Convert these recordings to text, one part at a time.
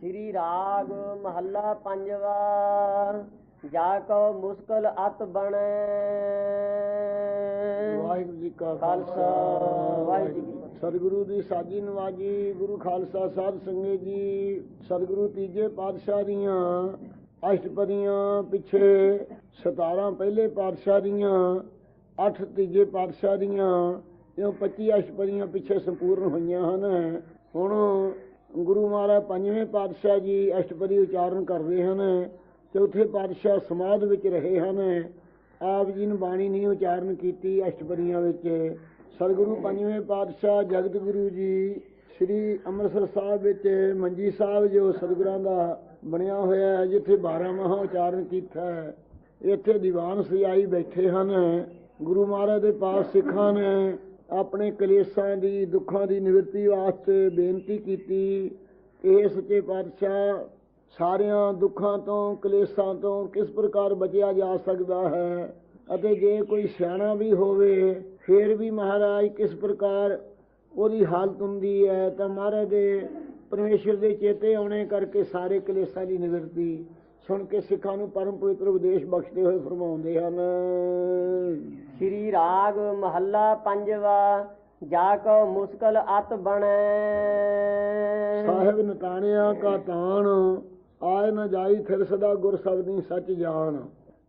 ਸ੍ਰੀ ਰਾਗ ਮਹੱਲਾ ਪੰਜਵਾ ਜਾ ਕੋ ਮੁਸਕਲ ਅਤ ਬਣੈ ਵਾਹਿਗੁਰੂ ਜੀ ਕਾ ਖਾਲਸਾ ਵਾਹਿਗੁਰੂ ਜੀ ਕੀ ਫਤਿਹ। ਸਤਿਗੁਰੂ ਦੀ ਸਾਜੀ ਨਵਾਜੀ ਗੁਰੂ ਖਾਲਸਾ ਸਾਧ ਸੰਗਤ ਜੀ ਸਤਿਗੁਰੂ ਤੀਜੇ ਪਾਤਸ਼ਾਹ ਦੀਆਂ ਅਸ਼ਟਪਦੀਆਂ ਪਿੱਛੇ 17 ਪਹਿਲੇ ਪਾਤਸ਼ਾਹ ਦੀਆਂ 8 ਤੀਜੇ ਪਾਤਸ਼ਾਹ ਦੀਆਂ ਇਉਂ 25 ਅਸ਼ਟਪਦੀਆਂ ਪਿੱਛੇ ਸੰਪੂਰਨ ਹੋਈਆਂ ਹਨ ਹੁਣ ਗੁਰੂ ਮਹਾਰਾਜ ਪੰਜਵੇਂ ਪਾਤਸ਼ਾਹ ਜੀ ਅਸ਼ਟਪਦੀ ਉਚਾਰਨ ਕਰਦੇ ਹਨ, ਚੌਥੇ ਪਾਤਸ਼ਾਹ ਸਮਾਧ ਵਿੱਚ ਰਹੇ ਹਨ, ਆਪ ਜੀ ਨੇ ਬਾਣੀ ਨਹੀਂ ਉਚਾਰਨ ਕੀਤੀ ਅਸ਼ਟਪਦੀਆਂ ਵਿੱਚ। ਸਤਿਗੁਰੂ ਪੰਜਵੇਂ ਪਾਤਸ਼ਾਹ ਜਗਤ ਗੁਰੂ ਜੀ ਸ੍ਰੀ ਅੰਮ੍ਰਿਤਸਰ ਸਾਹਿਬ ਵਿੱਚ ਮੰਜੀ ਸਾਹਿਬ ਜੋ ਸਤਿਗੁਰਾਂ ਦਾ ਬਣਿਆ ਹੋਇਆ ਹੈ, ਜਿੱਥੇ 12 ਮਹਾ ਉਚਾਰਨ ਕੀਤਾ ਹੈ, ਇੱਥੇ ਦੀਵਾਨ ਸਜਾਈ ਬੈਠੇ ਹਨ। ਗੁਰੂ ਮਹਾਰਾਜ ਦੇ ਪਾਸ ਸਿੱਖਾਂ ਨੇ ਆਪਣੇ ਕਲੇਸ਼ਾਂ ਦੀ, ਦੁੱਖਾਂ ਦੀ ਨਿਵਰਤੀ ਵਾਸਤੇ ਬੇਨਤੀ ਕੀਤੀ ਕਿ ਇਹ ਸੱਚੇ ਪਾਤਸ਼ਾਹ ਸਾਰਿਆਂ ਦੁੱਖਾਂ ਤੋਂ, ਕਲੇਸ਼ਾਂ ਤੋਂ ਕਿਸ ਪ੍ਰਕਾਰ ਬਚਿਆ ਜਾ ਸਕਦਾ ਹੈ ਅਤੇ ਜੇ ਕੋਈ ਸਿਆਣਾ ਵੀ ਹੋਵੇ, ਫਿਰ ਵੀ ਮਹਾਰਾਜ ਕਿਸ ਪ੍ਰਕਾਰ ਉਹਦੀ ਹਾਲਤ ਹੁੰਦੀ ਹੈ ਤਾਂ ਮਹਾਰਾਜ ਦੇ ਪਰਮੇਸ਼ਰ ਦੇ ਚੇਤੇ ਆਉਣੇ ਕਰਕੇ ਸਾਰੇ ਕਲੇਸ਼ਾਂ ਦੀ ਨਿਵਰਤੀ ਸੁਣ ਕੇ ਸਿੱਖਾਂ ਨੂੰ ਪਰਮ ਪਵਿੱਤਰ ਉਪਦੇਸ਼ ਬਖਸ਼ਦੇ ਹੋਏ ਫਰਮਾਉਂਦੇ ਹਨ। ਸ੍ਰੀ ਰਾਗ ਮਹੱਲਾ ਪੰਜਵਾ ਜਾ ਕੋ ਮੁਸਕਲ ਅਤ ਬਣੈ। ਸਾਹਿਬ ਨਤਾਣਿਆ ਕਾ ਤਾਣ ਆਏ ਨਾ ਜਾਈ ਫਿਰ ਸਦਾ ਗੁਰ ਸਬਦੀ ਸੱਚ ਜਾਣ।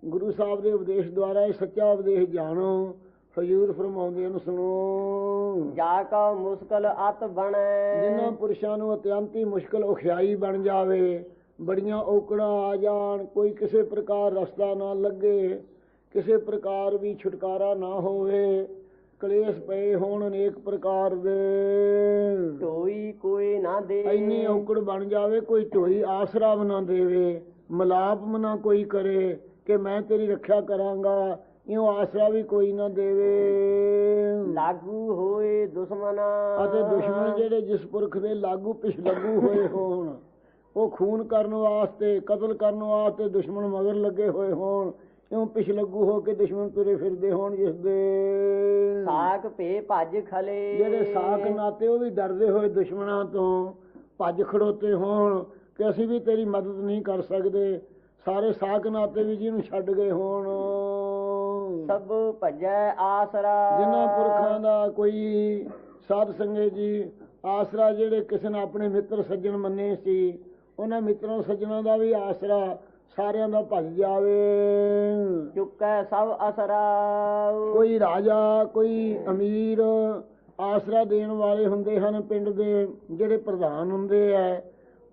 ਗੁਰੂ ਸਾਹਿਬ ਦੇ ਉਪਦੇਸ਼ ਦੁਆਰਾ ਇਹ ਸੱਚਾ ਉਪਦੇਸ਼ ਜਾਣੋ। ਹਜੂਰ ਫਰਮਾਉਂਦੇ ਹਨ ਸੁਣੋ। ਜਾ ਕੋ ਮੁਸਕਲ ਅਤ ਬਣੈ। ਜਿਨ੍ਹਾਂ ਪੁਰਸ਼ਾਂ ਨੂੰ ਅਤਿਅੰਤੀ ਮੁਸ਼ਕਲ ਔਖਿਆਈ ਬਣ ਜਾਵੇ ਬੜੀਆਂ ਔਕੜਾਂ ਆ ਜਾਣ ਕੋਈ ਕਿਸੇ ਪ੍ਰਕਾਰ ਰਸਤਾ ਨਾ ਲੱਗੇ ਕਿਸੇ ਪ੍ਰਕਾਰ ਵੀ ਛੁਟਕਾਰਾ ਨਾ ਹੋਵੇ ਕਲੇਸ਼ ਪਏ ਹੋਣ ਅਨੇਕ ਪ੍ਰਕਾਰ ਦੇ। ਢੋਈ ਕੋਈ ਨਾ ਦੇ। ਇੰਨੀ ਔਕੜ ਬਣ ਜਾਵੇ ਕੋਈ ਢੋਈ ਆਸਰਾ ਬਣਾ ਦੇਵੇ ਮਲਾਪ ਮਨਾ ਕੋਈ ਕਰੇ ਕਿ ਮੈਂ ਤੇਰੀ ਰੱਖਿਆ ਕਰਾਂਗਾ ਇਉਂ ਆਸਰਾ ਵੀ ਕੋਈ ਨਾ ਦੇਵੇ। ਲਾਗੂ ਹੋਏ ਦੁਸ਼ਮਨਾ ਅਤੇ ਦੁਸ਼ਮਣ ਜਿਹੜੇ ਜਿਸ ਪੁਰਖ ਦੇ ਲਾਗੂ ਪਿਛ ਲੱਗੂ ਹੋਏ ਹੋਣ ਉਹ ਖੂਨ ਕਰਨ ਵਾਸਤੇ ਕਤਲ ਕਰਨ ਵਾਸਤੇ ਦੁਸ਼ਮਣ ਮਗਰ ਲੱਗੇ ਹੋਏ ਹੋਣ। ਇਉਂ ਪਿਛ ਲੱਗੂ ਹੋ ਕੇ ਦੁਸ਼ਮਣ ਤੁਰੇ ਫਿਰਦੇ ਹੋਣ ਜਿਸ ਦੇ। ਸਾਖ ਭੇ ਭੱਜ ਖਲੇ। ਜਿਹੜੇ ਸਾਕ ਨਾਤੇ ਉਹ ਵੀ ਡਰਦੇ ਹੋਏ ਦੁਸ਼ਮਣਾਂ ਤੋਂ ਭੱਜ ਖੜੋਤੇ ਹੋਣ ਕਿ ਅਸੀਂ ਵੀ ਤੇਰੀ ਮਦਦ ਨਹੀਂ ਕਰ ਸਕਦੇ। ਸਾਰੇ ਸਾਕ ਨਾਤੇ ਵੀ ਜਿਹਨੂੰ ਛੱਡ ਗਏ ਹੋਣ। ਸਭ ਭਜੈ ਆਸਰਾ। ਜਿਨ੍ਹਾਂ ਪੁਰਖਾਂ ਦਾ ਕੋਈ ਸਾਧ ਸੰਗਤ ਜੀ ਆਸਰਾ ਜਿਹੜੇ ਕਿਸੇ ਨੇ ਆਪਣੇ ਮਿੱਤਰ ਸੱਜਣ ਮੰਨੇ ਸੀ ਉਹਨਾਂ ਮਿੱਤਰਾਂ ਸੱਜਣਾਂ ਦਾ ਵੀ ਆਸਰਾ ਸਾਰਿਆਂ ਦਾ ਭੱਜ ਜਾਵੇ। ਚੁੱਕੈ ਸਭ ਅਸਰਾ ਕੋਈ ਰਾਜਾ ਕੋਈ ਅਮੀਰ ਆਸਰਾ ਦੇਣ ਵਾਲੇ ਹੁੰਦੇ ਹਨ ਪਿੰਡ ਦੇ ਜਿਹੜੇ ਪ੍ਰਧਾਨ ਹੁੰਦੇ ਆ।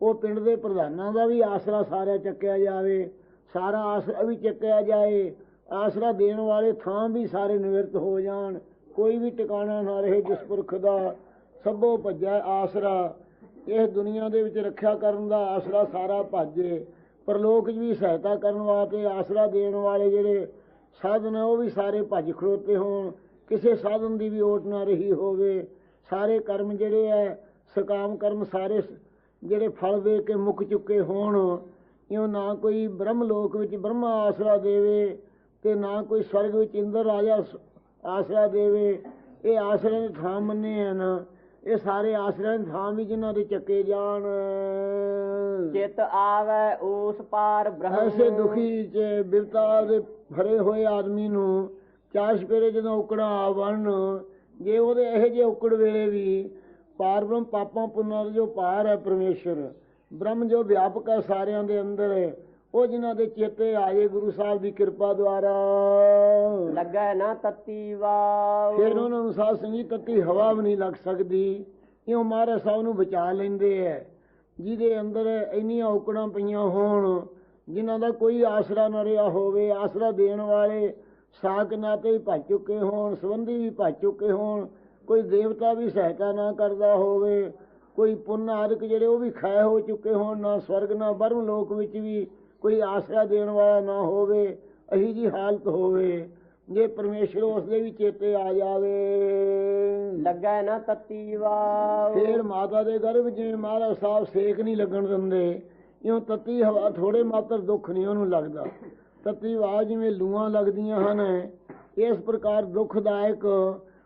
ਉਹ ਪਿੰਡ ਦੇ ਪ੍ਰਧਾਨਾਂ ਦਾ ਵੀ ਆਸਰਾ ਸਾਰਾ ਚੱਕਿਆ ਜਾਵੇ। ਸਾਰਾ ਆਸਰਾ ਵੀ ਚੱਕਿਆ ਜਾਏ। ਆਸਰਾ ਦੇਣ ਵਾਲੇ ਥਾਂ ਵੀ ਸਾਰੇ ਨਿਵਰਤ ਹੋ ਜਾਣ। ਕੋਈ ਵੀ ਟਿਕਾਣਾ ਨਾ ਰਹੇ ਜਿਸ ਪੁਰਖ ਦਾ। ਸਭੋ ਭੱਜੈ ਆਸਰਾ। ਇਹ ਦੁਨੀਆ ਦੇ ਵਿੱਚ ਰੱਖਿਆ ਕਰਨ ਦਾ ਆਸਰਾ ਸਾਰਾ ਭਾਜੇ ਪਰਲੋਕ 'ਚ ਵੀ ਸਹਾਇਤਾ ਕਰਨ ਵਾਸਤੇ ਆਸਰਾ ਦੇਣ ਵਾਲੇ ਜਿਹੜੇ ਸਾਧਨ ਆ, ਉਹ ਵੀ ਸਾਰੇ ਭੱਜ ਖੜੋਤੇ ਹੋਣ। ਕਿਸੇ ਸਾਧਨ ਦੀ ਵੀ ਓਟ ਨਾ ਰਹੀ ਹੋਵੇ। ਸਾਰੇ ਕਰਮ ਜਿਹੜੇ ਐ ਸਕਾਮ ਕਰਮ ਸਾਰੇ ਸ- ਜਿਹੜੇ ਫਲ ਦੇ ਕੇ ਮੁੱਕ ਚੁੱਕੇ ਹੋਣ, ਇਉਂ ਨਾ ਕੋਈ ਬ੍ਰਹਮ ਲੋਕ ਵਿੱਚ ਬ੍ਰਹਮਾ ਆਸਰਾ ਦੇਵੇ ਤੇ ਨਾ ਕੋਈ ਸਵਰਗ ਵਿੱਚ ਇੰਦਰ ਰਾਜਾ ਸ- ਆਸਰਾ ਦੇਵੇ। ਇਹ ਆਸਰੇ ਦੇ ਥਾਂ ਮੰਨੇ ਹਨ। ਇਹ ਸਾਰੇ ਆਸਰਿਆਂ ਦੇ ਥਾਂ ਵੀ ਜਿਨ੍ਹਾਂ ਦੇ ਚੱਕੇ ਜਾਣ। ਚਿਤ ਆਵੈ ਉਸ ਪਾਰ ਬ੍ਰਹਮ ਐਸੇ ਦੁਖੀ ਚ ਬਿਰਤਾ ਦੇ ਭਰੇ ਹੋਏ ਆਦਮੀ ਨੂੰ ਚਾਸ਼ ਪੇਰੇ ਜਦੋਂ ਉਕੜਾ ਆ ਵੜਨ ਜੇ ਉਹਦੇ ਇਹੋ ਜਿਹੇ ਉਕੜ ਵੇਲੇ ਵੀ ਪਾਰ ਬ੍ਰਹਮ ਪਾਪਾਂ ਪੁੰਨਾਂ ਦਾ ਜੋ ਪਾਰ ਹੈ ਪਰਮੇਸ਼ਰ ਬ੍ਰਹਮ ਜੋ ਵਿਆਪਕ ਹੈ ਸਾਰਿਆਂ ਦੇ ਅੰਦਰ ਹੈ ਉਹ ਜਿਨ੍ਹਾਂ ਦੇ ਚੇਤੇ ਆਏ ਗੁਰੂ ਸਾਹਿਬ ਦੀ ਕਿਰਪਾ ਦੁਆਰਾ। ਲੱਗੈ ਨਾ ਤਤੀ ਵਾਉ ਫਿਰ ਉਹਨਾਂ ਨੂੰ ਸਾਧ ਸੰਗੀਤ ਤੱਤੀ ਹਵਾ ਵੀ ਨਹੀਂ ਲੱਗ ਸਕਦੀ। ਇਉਂ ਮਹਾਰਾਜ ਸਾਹਿਬ ਨੂੰ ਬਚਾ ਲੈਂਦੇ ਐ। ਜਿਹਦੇ ਅੰਦਰ ਇੰਨੀਆਂ ਔਕੜਾਂ ਪਈਆਂ ਹੋਣ ਜਿਨ੍ਹਾਂ ਦਾ ਕੋਈ ਆਸਰਾ ਨਾ ਰਿਹਾ ਹੋਵੇ ਆਸਰਾ ਦੇਣ ਵਾਲੇ ਸਾਕ ਨਾਤੇ ਵੀ ਭੱਜ ਚੁੱਕੇ ਹੋਣ ਸੰਬੰਧੀ ਵੀ ਭੱਜ ਚੁੱਕੇ ਹੋਣ ਕੋਈ ਦੇਵਤਾ ਵੀ ਸਹਾਇਤਾ ਨਾ ਕਰਦਾ ਹੋਵੇ ਕੋਈ ਪੁੰਨ ਆਦਿਕ ਜਿਹੜੇ ਉਹ ਵੀ ਖੈ ਹੋ ਚੁੱਕੇ ਹੋਣ ਨਾ ਸਵਰਗ ਨਾ ਬਰਮ ਲੋਕ ਵਿੱਚ ਵੀ ਕੋਈ ਆਸਰਾ ਦੇਣ ਵਾਲਾ ਨਾ ਹੋਵੇ ਅਹੀ ਜੀ ਹਾਲਤ ਹੋਵੇ ਜੇ ਪਰਮੇਸ਼ਰ ਉਸ ਦੇ ਵੀ ਚੇਤੇ ਆ ਜਾਵੇ। ਲੱਗੈ ਨਾ ਤਤੀ ਵਾਉ ਫੇਰ ਮਾਤਾ ਦੇ ਗਰਭ ਜਿਵੇਂ ਮਹਾਰਾਜ ਸਾਹਿਬ ਸੇਕ ਨਹੀਂ ਲੱਗਣ ਦਿੰਦੇ। ਇਉਂ ਤੱਤੀ ਹਵਾ ਥੋੜੇ ਮਾਤਰ ਦੁੱਖ ਨਹੀਂ ਉਹਨੂੰ ਲੱਗਦਾ। ਤੱਤੀ ਹਵਾ ਜਿਵੇਂ ਲੂਆਂ ਲੱਗਦੀਆਂ ਹਨ ਇਸ ਪ੍ਰਕਾਰ ਦੁਖਦਾਇਕ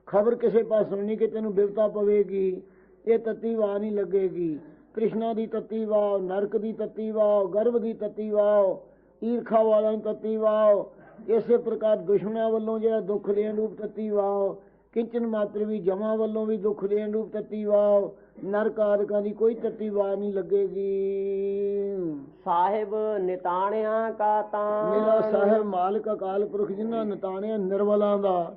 ਖਬਰ ਕਿਸੇ ਪਾਸੋਂ ਨਹੀਂ ਕਿ ਤੈਨੂੰ ਬਿਪਤਾ ਪਵੇਗੀ ਇਹ ਤੱਤੀ ਹਵਾ ਨਹੀਂ ਲੱਗੇਗੀ। ਤ੍ਰਿਸ਼ਨਾ ਦੀ ਤਤੀ ਵਾਓ ਨਰਕ ਦੀ ਤਤੀ ਵਾਓ ਗਰਭ ਦੀ ਤਤੀ ਵਾਓ ਈਰਖਾ ਵਾਲਿਆਂ ਦੀ ਤਤੀ ਵਾਓ ਇਸੇ ਪ੍ਰਕਾਰ ਦੁਸ਼ਮਣਾਂ ਵੱਲੋਂ ਜਿਹੜਾ ਦੁੱਖ ਦੇਣ ਰੂਪ ਤਤੀ ਵਾਓ ਕਿੰਚਨ ਮਾਤਰ ਵੀ ਜਮਾ ਵੱਲੋਂ ਵੀ ਦੁੱਖ ਦੇਣ ਰੂਪ ਤਤੀ ਵਾਓ ਨਰਕ ਆਦਿਕਾਂ ਦੀ ਕੋਈ ਤਤੀ ਵਾਹ ਨਹੀਂ ਲੱਗੇਗੀ। ਸਾਹਿਬ ਨਿਤਾਣਿਆਂ ਕਾ ਤਾਂ ਮੇਰਾ ਸਾਹਿਬ ਮਾਲਕ ਅਕਾਲ ਪੁਰਖ ਜਿਨ੍ਹਾਂ ਨਤਾਣਿਆਂ ਨਿਰਵਲਾਂ ਦਾ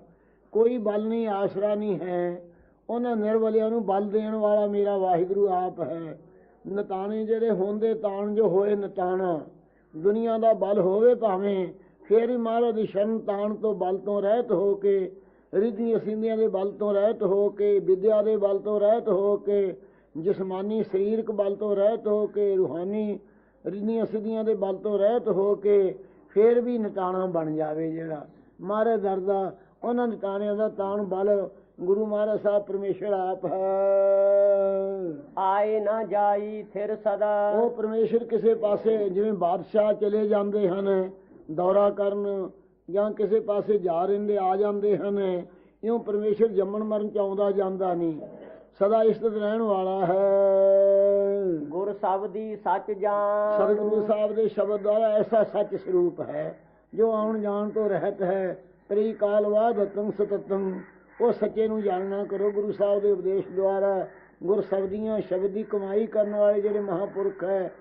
ਕੋਈ ਬਲ ਨਹੀਂ ਆਸਰਾ ਨਹੀਂ ਹੈ ਉਹਨਾਂ ਨਿਰਵਲਿਆਂ ਨੂੰ ਬਲ ਦੇਣ ਵਾਲਾ ਮੇਰਾ ਵਾਹਿਗੁਰੂ ਆਪ ਹੈ। ਨਤਾਣੇ ਜਿਹੜੇ ਹੁੰਦੇ ਤਾਣ ਜੋ ਹੋਏ ਨਤਾਣਾ। ਦੁਨੀਆ ਦਾ ਬਲ ਹੋਵੇ ਭਾਵੇਂ, ਫੇਰ ਹੀ ਮਹਾਰਾਜ ਦੀ ਸ਼ਰਨ ਤਾਣ ਤੋਂ ਬਲ ਤੋਂ ਰਹਿਤ ਹੋ ਕੇ, ਰਿਧੀਆਂ ਅਸਿੰਧੀਆਂ ਦੇ ਬਲ ਤੋਂ ਰਹਿਤ ਹੋ ਕੇ, ਵਿਦਿਆ ਦੇ ਬਲ ਤੋਂ ਰਹਿਤ ਹੋ ਕੇ, ਜਿਸਮਾਨੀ ਸਰੀਰਕ ਬਲ ਤੋਂ ਰਹਿਤ ਹੋ ਕੇ, ਰੂਹਾਨੀ ਰਿਧੀਆਂ ਸਿੱਧੀਆਂ ਦੇ ਬਲ ਤੋਂ ਰਹਿਤ ਹੋ ਕੇ, ਫੇਰ ਵੀ ਨਟਾਣਾ ਬਣ ਜਾਵੇ ਜਿਹੜਾ। ਮਹਾਰਾਜ ਦਰ ਦਾ ਉਹਨਾਂ ਨਟਾਣਿਆਂ ਦਾ ਤਾਣ ਬਲ ਗੁਰੂ ਮਹਾਰਾਜ ਸਾਹਿਬ ਪਰਮੇਸ਼ਰ ਆਪ ਹੈ। ਆਏ ਨਾ ਜਾਈ ਥਿਰ ਸਦਾ। ਉਹ ਪਰਮੇਸ਼ਰ ਕਿਸੇ ਪਾਸੇ ਜਿਵੇਂ ਬਾਦਸ਼ਾਹ ਚਲੇ ਜਾਂਦੇ ਹਨ ਦੌਰਾ ਕਰਨ ਜਾਂ ਕਿਸੇ ਪਾਸੇ ਜਾ ਰਹਿੰਦੇ ਆ ਜਾਂਦੇ ਹਨ ਇਉਂ ਪਰਮੇਸ਼ਰ ਜੰਮਣ ਮਰਨ ਚ ਆਉਂਦਾ ਜਾਂਦਾ ਨਹੀਂ। ਸਦਾ ਇਸਤਤ ਰਹਿਣ ਵਾਲਾ ਹੈ। ਗੁਰ ਸਬਦੀ ਸੱਚ ਜਾਣ। ਸਤਿਗੁਰੂ ਸਾਹਿਬ ਦੇ ਸ਼ਬਦ ਦੁਆਰਾ ਐਸਾ ਸੱਚ ਸਰੂਪ ਹੈ ਜੋ ਆਉਣ ਜਾਣ ਤੋਂ ਰਹਿਤ ਹੈ। ਤ੍ਰੀ ਕਾਲ ਵਾਦਤੰ ਸਤਤੰ ਉਹ ਸੱਚੇ ਨੂੰ ਜਾਣਨਾ ਕਰੋ ਗੁਰੂ ਸਾਹਿਬ ਦੇ ਉਪਦੇਸ਼ ਦੁਆਰਾ ਗੁਰ ਸ਼ਬਦੀਆਂ ਸ਼ਬਦ ਦੀ ਕਮਾਈ ਕਰਨ ਵਾਲੇ ਜਿਹੜੇ ਮਹਾਪੁਰਖ ਹੈ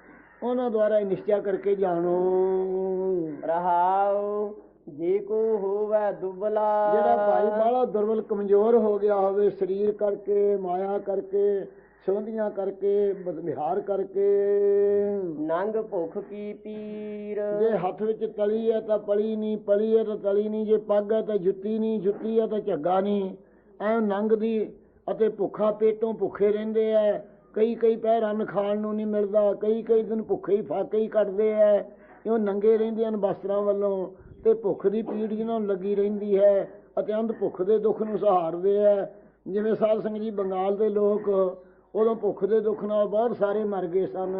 ਉਹਨਾਂ ਦੁਆਰਾ ਇਹ ਨਿਸ਼ਚੈ ਕਰਕੇ ਜਾਣੋ। ਰਹਾਉ ਜੇ ਕੋ ਹੋਵੇ ਦੁਬਲਾ। ਜਿਹੜਾ ਭਾਈ ਬਾਲਾ ਦੁਰਬਲ ਕਮਜ਼ੋਰ ਹੋ ਗਿਆ ਹੋਵੇ ਸਰੀਰ ਕਰਕੇ ਮਾਇਆ ਕਰਕੇ ਸੰਬੰਧੀਆਂ ਕਰਕੇ ਵਿਹਾਰ ਕਰਕੇ। ਨੰਗ ਭੁਖ ਕੀ ਪੀਰ? ਜੇ ਹੱਥ ਵਿੱਚ ਤਲੀ ਹੈ ਤਾਂ ਪਲੀ ਨਹੀਂ ਪਲੀ ਹੈ ਤਾਂ ਤਲੀ ਨਹੀਂ ਜੇ ਪੱਗ ਹੈ ਤਾਂ ਜੁੱਤੀ ਨਹੀਂ ਜੁੱਤੀ ਹੈ ਤਾਂ ਝੱਗਾ ਨਹੀਂ। ਐ ਨੰਗ ਦੀ ਅਤੇ ਭੁੱਖਾ ਪੇਟੋਂ ਭੁੱਖੇ ਰਹਿੰਦੇ ਐ। ਕਈ ਕਈ ਪਹਿਰ ਅੰਨ ਖਾਣ ਨੂੰ ਨਹੀਂ ਮਿਲਦਾ ਕਈ ਕਈ ਦਿਨ ਭੁੱਖੇ ਹੀ ਫਾਕੇ ਹੀ ਕੱਟਦੇ ਐ। ਇਉਂ ਨੰਗੇ ਰਹਿੰਦੇ ਹਨ ਵਸਤਰਾਂ ਵੱਲੋਂ ਤੇ ਭੁੱਖ ਦੀ ਪੀੜ ਜਿਹਨਾਂ ਨੂੰ ਲੱਗੀ ਰਹਿੰਦੀ ਹੈ ਅਤੇ ਅੰਧ ਭੁੱਖ ਦੇ ਦੁੱਖ ਨੂੰ ਸਹਾਰਦੇ ਐ। ਜਿਵੇਂ ਸਾਧ ਸੰਗਤ ਜੀ ਬੰਗਾਲ ਦੇ ਲੋਕ ਉਦੋਂ ਭੁੱਖ ਦੇ ਦੁੱਖ ਨਾਲ ਬਹੁਤ ਸਾਰੇ ਮਰ ਗਏ ਸਨ।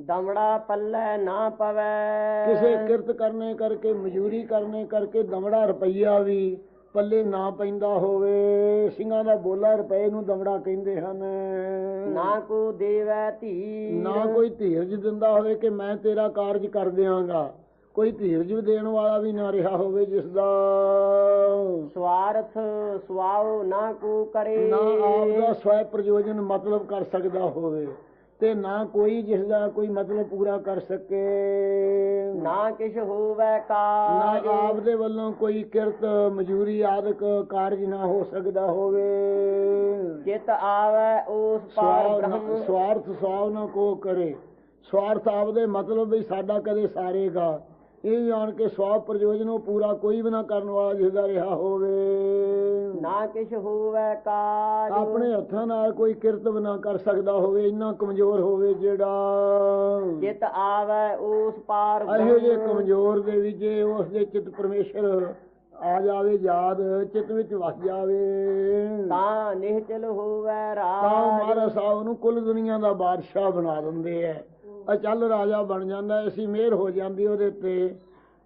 ਦਮੜਾ ਪੱਲੇ ਨਾ ਪਵੇ। ਕਿਸੇ ਕਿਰਤ ਕਰਨੇ ਕਰਕੇ ਮਜ਼ਦੂਰੀ ਕਰਨੇ ਕਰਕੇ ਦਮੜਾ ਰੁਪਈਆ ਵੀ ਪੱਲੇ ਨਾ ਪੈਂਦਾ ਹੋਵੇ ਸਿੰਘਾਂ ਦਾ ਬੋਲਾ ਰੁਪਏ ਨੂੰ ਦਮੜਾ ਕਹਿੰਦੇ ਹਨ। ਨਾ ਕੋ ਦੇਵੈ ਧੀ ਨਾ ਕੋਈ ਧੀਰਜ ਦਿੰਦਾ ਹੋਵੇ ਕਿ ਮੈਂ ਤੇਰਾ ਕਾਰਜ ਕਰ ਦਿਆਂਗਾ। ਕੋਈ ਧੀਰਜ ਦੇਣ ਵਾਲਾ ਵੀ ਨਾ ਰਿਹਾ ਹੋਵੇ ਜਿਸ ਦਾ ਸਵਾਰਥ ਸੁਆਉ ਨਾ ਕੋ ਕਰੇ। ਨਾ ਆਪ ਦਾ ਸਵੈ ਪ੍ਰਯੋਜਨ ਮਤਲਬ ਕਰ ਸਕਦਾ ਹੋਵੇ ਤੇ ਨਾ ਕੋਈ ਜਿਸ ਦਾ ਕੋਈ ਮਤਲਬ ਪੂਰਾ ਕਰ ਸਕੇ। ਨਾ ਕਿਛ ਹੋਵੇ ਨਾ ਕਾਜ ਆਪ ਦੇ ਵੱਲੋਂ ਕੋਈ ਕਿਰਤ ਮਜ਼ਦੂਰੀ ਆਦਿਕ ਕਾਰਜ ਨਾ ਹੋ ਸਕਦਾ ਹੋਵੇ। ਚਿਤ ਆਵੇ ਉਸ ਪਾਰ ਬ੍ਰਹਮ। ਸਵਾਰਥ ਸਵਾਵ ਨਾ ਕੋ ਕਰੇ। ਸਵਾਰਥ ਆਪਦੇ ਮਤਲਬ ਵੀ ਸਾਡਾ ਕਦੇ ਸਾਰੇਗਾ। ਇਹ ਜਾਣ ਕੇ ਸਵਾਬ ਪ੍ਰਯੋਜਨ ਉਹ ਪੂਰਾ ਕੋਈ ਵੀ ਨਾ ਕਰਨ ਵਾਲਾ ਜਿਸ ਦਾ ਰਿਹਾ ਹੋਵੇ। ਨਾ ਕਿਛ ਹੋਵੇ ਕਾਜ। ਆਪਣੇ ਹੱਥਾਂ ਨਾਲ ਕੋਈ ਕਿਰਤ ਵੀ ਨਾ ਕਰ ਸਕਦਾ ਹੋਵੇ ਇੰਨਾ ਕਮਜ਼ੋਰ ਹੋਵੇ ਜਿਹੜਾ। ਚਿਤ ਆਵੇ ਉਸ ਪਾਰ ਇਹੋ ਬ੍ਰਹਮ ਕਮਜ਼ੋਰ ਦੇ ਵਿੱਚ ਜੇ ਉਸ ਦੇ ਚਿਤ ਪਰਮੇਸ਼ਰ ਆ ਜਾਵੇ ਯਾਦ ਚਿਤ ਵਿੱਚ ਵਸ ਜਾਵੇ। ਤਾਂ ਨਿਹਚਲ ਹੋਵੇ ਤਾਂ ਰਾਜ ਮਹਾਰਾਜ ਸਾਹਿਬ ਨੂੰ ਕੁੱਲ ਦੁਨੀਆ ਦਾ ਬਾਦਸ਼ਾਹ ਬਣਾ ਦਿੰਦੇ ਐ। ਚੱਲ ਰਾਜਾ ਬਣ ਜਾਂਦਾ, ਐਸੀ ਮਿਹਰ ਹੋ ਜਾਂਦੀ ਉਹਦੇ ਤੇ।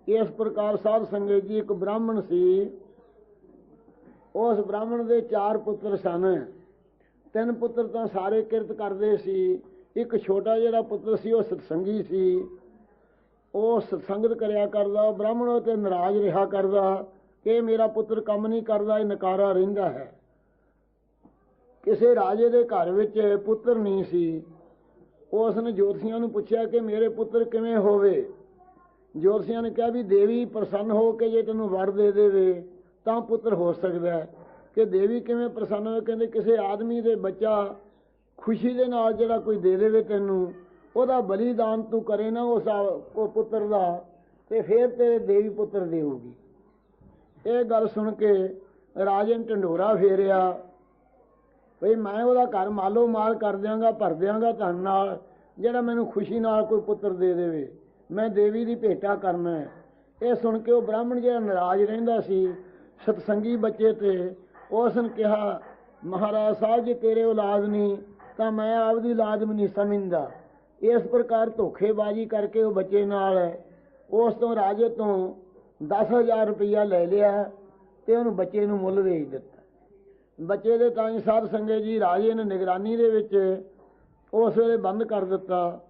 ਇਸ ਪ੍ਰਕਾਰ ਸਾਧ ਸੰਗਤ ਜੀ ਇੱਕ ਬ੍ਰਾਹਮਣ ਸੀ। ਉਸ ਬ੍ਰਾਹਮਣ ਦੇ ਚਾਰ ਪੁੱਤਰ ਸਨ। ਤਿੰਨ ਪੁੱਤਰ ਤਾਂ ਸਾਰੇ ਕਿਰਤ ਕਰਦੇ ਸੀ। ਇੱਕ ਛੋਟਾ ਜਿਹੜਾ ਪੁੱਤਰ ਸੀ, ਉਹ ਸਤਸੰਗੀ ਸੀ। ਉਹ ਸਤਸੰਗਤ ਕਰਿਆ ਕਰਦਾ ਬ੍ਰਾਹਮਣ ਉਹ ਤੇ ਨਾਰਾਜ਼ ਰਿਹਾ ਕਰਦਾ, ਕਿ ਇਹ ਮੇਰਾ ਪੁੱਤਰ ਕੰਮ ਨਹੀਂ ਕਰਦਾ, ਇਹ ਨਕਾਰਾ ਰਹਿੰਦਾ ਹੈ। ਕਿਸੇ ਰਾਜੇ ਦੇ ਘਰ ਵਿੱਚ ਪੁੱਤਰ ਨਹੀਂ ਸੀ। ਉਸ ਨੇ ਜੋਤਸ਼ੀਆਂ ਨੂੰ ਪੁੱਛਿਆ ਕਿ ਮੇਰੇ ਪੁੱਤਰ ਕਿਵੇਂ ਹੋਵੇ? ਜੋਤਸ਼ੀਆਂ ਨੇ ਕਿਹਾ ਵੀ ਦੇਵੀ ਪ੍ਰਸੰਨ ਹੋ ਕੇ ਜੇ ਤੈਨੂੰ ਵਰ ਦੇ ਦੇਵੇ, ਤਾਂ ਪੁੱਤਰ ਹੋ ਸਕਦਾ ਕਿ ਦੇਵੀ ਕਿਵੇਂ ਪ੍ਰਸੰਨ ਹੋਵੇ? ਕਹਿੰਦੇ ਕਿਸੇ ਆਦਮੀ ਦੇ ਬੱਚਾ ਖੁਸ਼ੀ ਦੇ ਨਾਲ ਜਿਹੜਾ ਕੋਈ ਦੇ ਦੇਵੇ ਤੈਨੂੰ, ਉਹਦਾ ਬਲੀਦਾਨ ਤੂੰ ਕਰੇ ਨਾ ਉਸ ਆ- ਉਹ ਪੁੱਤਰ ਦਾ, ਤੇ ਫਿਰ ਤੇਰੇ ਦੇਵੀ ਪੁੱਤਰ ਦੇਊਗੀ ਇਹ ਗੱਲ ਸੁਣ ਕੇ ਰਾਜਨ ਢੰਡੋਰਾ ਫੇਰਿਆ। ਭਈ ਮੈਂ ਉਹਦਾ ਘਰ ਮਾਲੋ ਮਾਲ ਕਰ ਦਿਆਂਗਾ, ਭਰ ਦਿਆਂਗਾ ਧਨ ਨਾਲ, ਜਿਹੜਾ ਮੈਨੂੰ ਖੁਸ਼ੀ ਨਾਲ ਕੋਈ ਪੁੱਤਰ ਦੇ ਦੇਵੇ। ਮੈਂ ਦੇਵੀ ਦੀ ਭੇਟਾ ਕਰਨਾ ਇਹ ਸੁਣ ਕੇ ਉਹ ਬ੍ਰਾਹਮਣ ਜਿਹੜਾ ਨਾਰਾਜ਼ ਰਹਿੰਦਾ ਸੀ, ਸਤਸੰਗੀ ਬੱਚੇ ਤੇ ਉਸ ਨੇ ਕਿਹਾ, ਮਹਾਰਾਜ ਸਾਹਿਬ ਜੀ, ਤੇਰੇ ਔਲਾਦ ਨਹੀਂ ਤਾਂ ਮੈਂ ਆਪਦੀ ਔਲਾਦ ਵੀ ਨਹੀਂ ਸਮਝਦਾ। ਇਸ ਪ੍ਰਕਾਰ ਧੋਖੇਬਾਜ਼ੀ ਕਰਕੇ ਉਹ ਬੱਚੇ ਨਾਲ ਉਸ ਤੋਂ ਰਾਜੇ ਤੋਂ 10000 ਰੁਪਇਆ ਲੈ ਲਿਆ ਤੇ ਉਹਨੂੰ ਬੱਚੇ ਨੂੰ ਮੁੱਲ ਵੇਚ ਦਿੱਤਾ। ਬੱਚੇ ਦੇ ਤਾਂ ਹੀ ਸਾਧ ਜੀ ਰਾਜੇ ਨੇ ਨਿਗਰਾਨੀ ਦੇ ਵਿੱਚ ਉਸ ਵੇਲੇ ਬੰਦ ਕਰ ਦਿੱਤਾ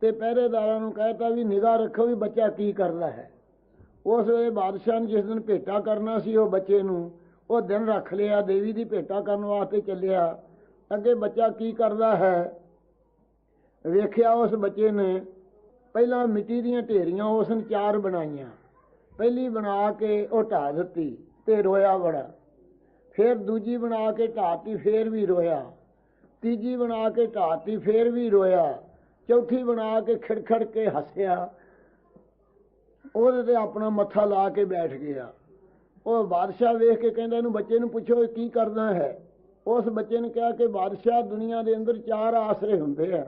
ਤੇ ਪਹਿਰੇਦਾਰਾਂ ਨੂੰ ਕਹਿਤਾ ਵੀ ਨਿਗਾਹ ਰੱਖੋ ਵੀ ਬੱਚਾ ਕੀ ਕਰਦਾ ਹੈ। ਉਸ ਵੇਲੇ ਬਾਦਸ਼ਾਹ ਨੇ ਜਿਸ ਦਿਨ ਭੇਟਾ ਕਰਨਾ ਸੀ ਉਹ ਬੱਚੇ ਨੂੰ ਉਹ ਦਿਨ ਰੱਖ ਲਿਆ, ਦੇਵੀ ਦੀ ਭੇਟਾ ਕਰਨ ਵਾਸਤੇ ਚੱਲਿਆ। ਅੱਗੇ ਬੱਚਾ ਕੀ ਕਰਦਾ ਹੈ? ਵੇਖਿਆ ਉਸ ਬੱਚੇ ਨੇ ਪਹਿਲਾਂ ਮਿੱਟੀ ਦੀਆਂ ਢੇਰੀਆਂ, ਉਸ ਨੇ ਚਾਰ ਬਣਾਈਆਂ। ਪਹਿਲੀ ਬਣਾ ਕੇ ਉਹ ਢਾ ਦਿੱਤੀ ਤੇ ਰੋਇਆ ਬੜਾ। ਫਿਰ ਦੂਜੀ ਬਣਾ ਕੇ ਢਾਤੀ ਫੇਰ ਵੀ ਰੋਇਆ। ਤੀਜੀ ਬਣਾ ਕੇ ਢਾਤੀ ਫੇਰ ਵੀ ਰੋਇਆ। ਚੌਥੀ ਬਣਾ ਕੇ ਖਿੜਖੜ ਕੇ ਹੱਸਿਆ। ਉਹਦੇ ਤੇ ਆਪਣਾ ਮੱਥਾ ਲਾ ਕੇ ਬੈਠ ਗਿਆ। ਉਹ ਬਾਦਸ਼ਾਹ ਵੇਖ ਕੇ ਕਹਿੰਦਾ, ਇਹਨੂੰ ਬੱਚੇ ਨੂੰ ਪੁੱਛੋ ਕੀ ਕਰਨਾ ਹੈ? ਉਸ ਬੱਚੇ ਨੇ ਕਿਹਾ ਕਿ ਬਾਦਸ਼ਾਹ ਦੁਨੀਆ ਦੇ ਅੰਦਰ ਚਾਰ ਆਸਰੇ ਹੁੰਦੇ ਆ।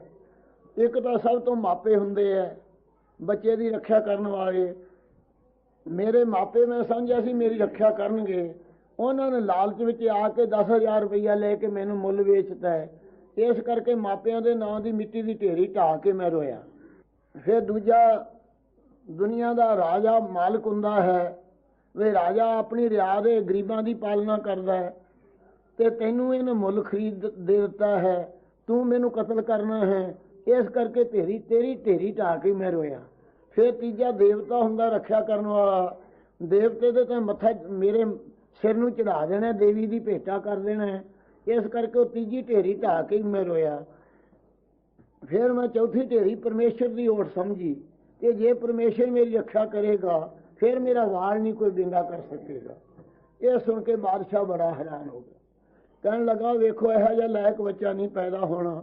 ਇੱਕ ਤਾਂ ਸਭ ਤੋਂ ਮਾਪੇ ਹੁੰਦੇ ਆ, ਬੱਚੇ ਦੀ ਰੱਖਿਆ ਕਰਨ ਵਾਲੇ। ਮੇਰੇ ਮਾਪੇ ਮੈਂ ਸਮਝਿਆ ਸੀ, ਮੇਰੀ ਰੱਖਿਆ ਕਰਨਗੇ। ਉਹਨਾਂ ਨੇ ਲਾਲਚ ਵਿੱਚ ਆ ਕੇ 10000 ਰੁਪਈਆ ਲੈ ਕੇ ਮੈਨੂੰ ਮੁੱਲ ਵੇਚਤਾ ਹੈ। ਇਸ ਕਰਕੇ ਮਾਪਿਆਂ ਦੇ ਨਾਂ ਦੀ ਮਿੱਟੀ ਦੀ ਢੇਰੀ ਢਾ ਕੇ ਮੈਂ ਰੋਇਆ। ਫਿਰ ਦੂਜਾ, ਦੁਨੀਆ ਦਾ ਰਾਜਾ ਮਾਲਕ ਹੁੰਦਾ ਹੈ। ਵੀ ਰਾਜਾ ਆਪਣੀ ਰਿਆ ਦੇ ਗਰੀਬਾਂ ਦੀ ਪਾਲਣਾ ਕਰਦਾ ਹੈ ਤੇ ਤੈਨੂੰ ਇਹਨੇ ਮੁੱਲ ਖਰੀਦ ਦੇ ਦਿੱਤਾ ਹੈ। ਤੂੰ ਮੈਨੂੰ ਕਤਲ ਕਰਨਾ ਹੈ। ਇਸ ਕਰਕੇ ਤੇਰੀ ਤੇਰੀ ਢੇਰੀ ਢਾ ਕੇ ਮੈਂ ਰੋਇਆ। ਫਿਰ ਤੀਜਾ ਦੇਵਤਾ ਹੁੰਦਾ ਰੱਖਿਆ ਕਰਨ ਵਾਲਾ। ਦੇਵਤੇ ਦੇ ਤਾਂ ਮੱਥਾ, ਮੇਰੇ ਸਿਰ ਨੂੰ ਚੜਾ ਦੇਣਾ, ਦੇਵੀ ਦੀ ਭੇਟਾ ਕਰ ਦੇਣਾ ਹੈ। ਇਸ ਕਰਕੇ ਉਹ ਤੀਜੀ ਢੇਰੀ ਢਾ ਕੇ ਹੀ ਮੈਂ ਰੋਇਆ। ਫਿਰ ਮੈਂ ਚੌਥੀ ਢੇਰੀ ਪਰਮੇਸ਼ਰ ਦੀ ਓਟ ਸਮਝੀ ਕਿ ਜੇ ਪਰਮੇਸ਼ਰ ਮੇਰੀ ਰੱਖਿਆ ਕਰੇਗਾ, ਫਿਰ ਮੇਰਾ ਵਾਲ ਨਹੀਂ ਕੋਈ ਬਿੰਗਾ ਕਰ ਸਕੇਗਾ। ਇਹ ਸੁਣ ਕੇ ਬਾਦਸ਼ਾਹ ਬੜਾ ਹੈਰਾਨ ਹੋ ਗਿਆ। ਕਹਿਣ ਲੱਗਾ, ਵੇਖੋ, ਇਹੋ ਜਿਹਾ ਲਾਇਕ ਬੱਚਾ ਨਹੀਂ ਪੈਦਾ ਹੋਣਾ।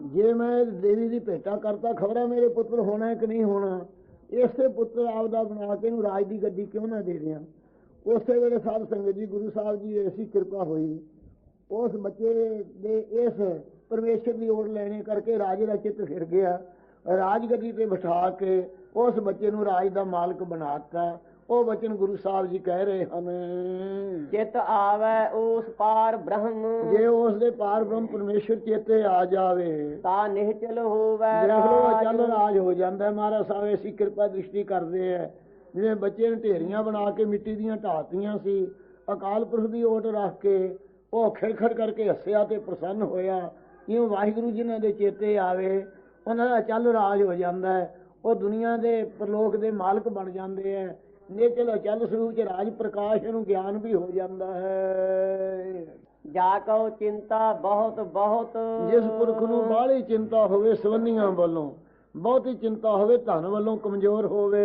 ਜੇ ਮੈਂ ਦੇਵੀ ਦੀ ਭੇਟਾ ਕਰਤਾ, ਖਬਰਾਂ ਮੇਰੇ ਪੁੱਤਰ ਹੋਣਾ ਕਿ ਨਹੀਂ ਹੋਣਾ? ਇਸ ਤੇ ਪੁੱਤਰ ਆਪਦਾ ਬਣਾ ਕੇ ਇਹਨੂੰ ਰਾਜ ਦੀ ਗੱਦੀ ਕਿਉਂ ਨਾ ਦੇ ਦਿਆਂ ਉਸੇ ਵੇਲੇ ਸਾਧ ਸੰਗਤ ਜੀ ਗੁਰੂ ਸਾਹਿਬ ਦੀ ਐਸੀ ਕਿਰਪਾ ਹੋਈ। ਉਸ ਬੱਚੇ ਦੇ ਇਸ ਪਰਮੇਸ਼ਰ ਦੀ ਓਟ ਲੈਣੇ ਕਰਕੇ ਰਾਜੇ ਦਾ ਚਿੱਤ ਫਿਰ ਗਿਆ। ਰਾਜ ਗੱਦੀ ਤੇ ਬਿਠਾ ਕੇ ਉਸ ਬੱਚੇ ਨੂੰ ਰਾਜ ਦਾ ਮਾਲਕ ਬਣਾਤਾ ਉਹ ਬਚਨ ਗੁਰੂ ਸਾਹਿਬ ਜੀ ਕਹਿ ਰਹੇ ਹਨ। ਚਿਤ ਆਵੈ ਉਸ ਪਾਰ ਬ੍ਰਹਮ। ਜੇ ਉਸ ਦੇ ਪਾਰ ਬ੍ਰਹਮ ਪਰਮੇਸ਼ਰ ਚੇਤੇ ਆ ਜਾਵੇ ਤਾ ਨਿਹਚਲ ਹੋਵੈ ਦੇਖ ਲਓ ਰਾਜ। ਚੱਲ ਰਾਜ ਹੋ ਜਾਂਦਾ। ਮਹਾਰਾਜ ਸਾਹਿਬ ਐਸੀ ਕਿਰਪਾ ਦ੍ਰਿਸ਼ਟੀ ਕਰਦੇ ਐ ਜਿਵੇਂ ਬੱਚੇ ਨੇ ਢੇਰੀਆਂ ਬਣਾ ਕੇ ਮਿੱਟੀ ਦੀਆਂ ਢਾਤੀਆਂ ਸੀ ਅਕਾਲ ਪੁਰਖ ਦੀ ਓਟ ਰੱਖ ਕੇ ਉਹ ਖਿੜਖੜ ਕਰਕੇ ਹੱਸਿਆ ਤੇ ਪ੍ਰਸੰਨ ਹੋਇਆ ਇਉਂ ਵਾਹਿਗੁਰੂ ਜਿਨ੍ਹਾਂ ਦੇ ਚੇਤੇ ਆਵੇ ਉਹਨਾਂ ਦਾ ਚੱਲ ਰਾਜ ਹੋ ਜਾਂਦਾ ਹੈ ਉਹ ਦੁਨੀਆ ਦੇ ਪ੍ਰਲੋਕ ਦੇ ਮਾਲਕ ਬਣ ਜਾਂਦੇ ਐ ਨੇਚਲ ਚੱਲ ਸਰੂਪ ਚ ਰਾਜ ਪ੍ਰਕਾਸ਼ ਨੂੰ ਗਿਆਨ ਵੀ ਹੋ ਜਾਂਦਾ ਹੈ। ਜਾ ਕਉ ਚਿੰਤਾ ਬਹੁਤ ਬਹੁਤ। ਜਿਸ ਪੁਰਖ ਨੂੰ ਬਾਹਲੀ ਚਿੰਤਾ ਹੋਵੇ ਸਵੰਨੀਆਂ ਵੱਲੋਂ ਬਹੁਤੀ ਚਿੰਤਾ ਹੋਵੇ ਧਨ ਵੱਲੋਂ ਕਮਜ਼ੋਰ ਹੋਵੇ।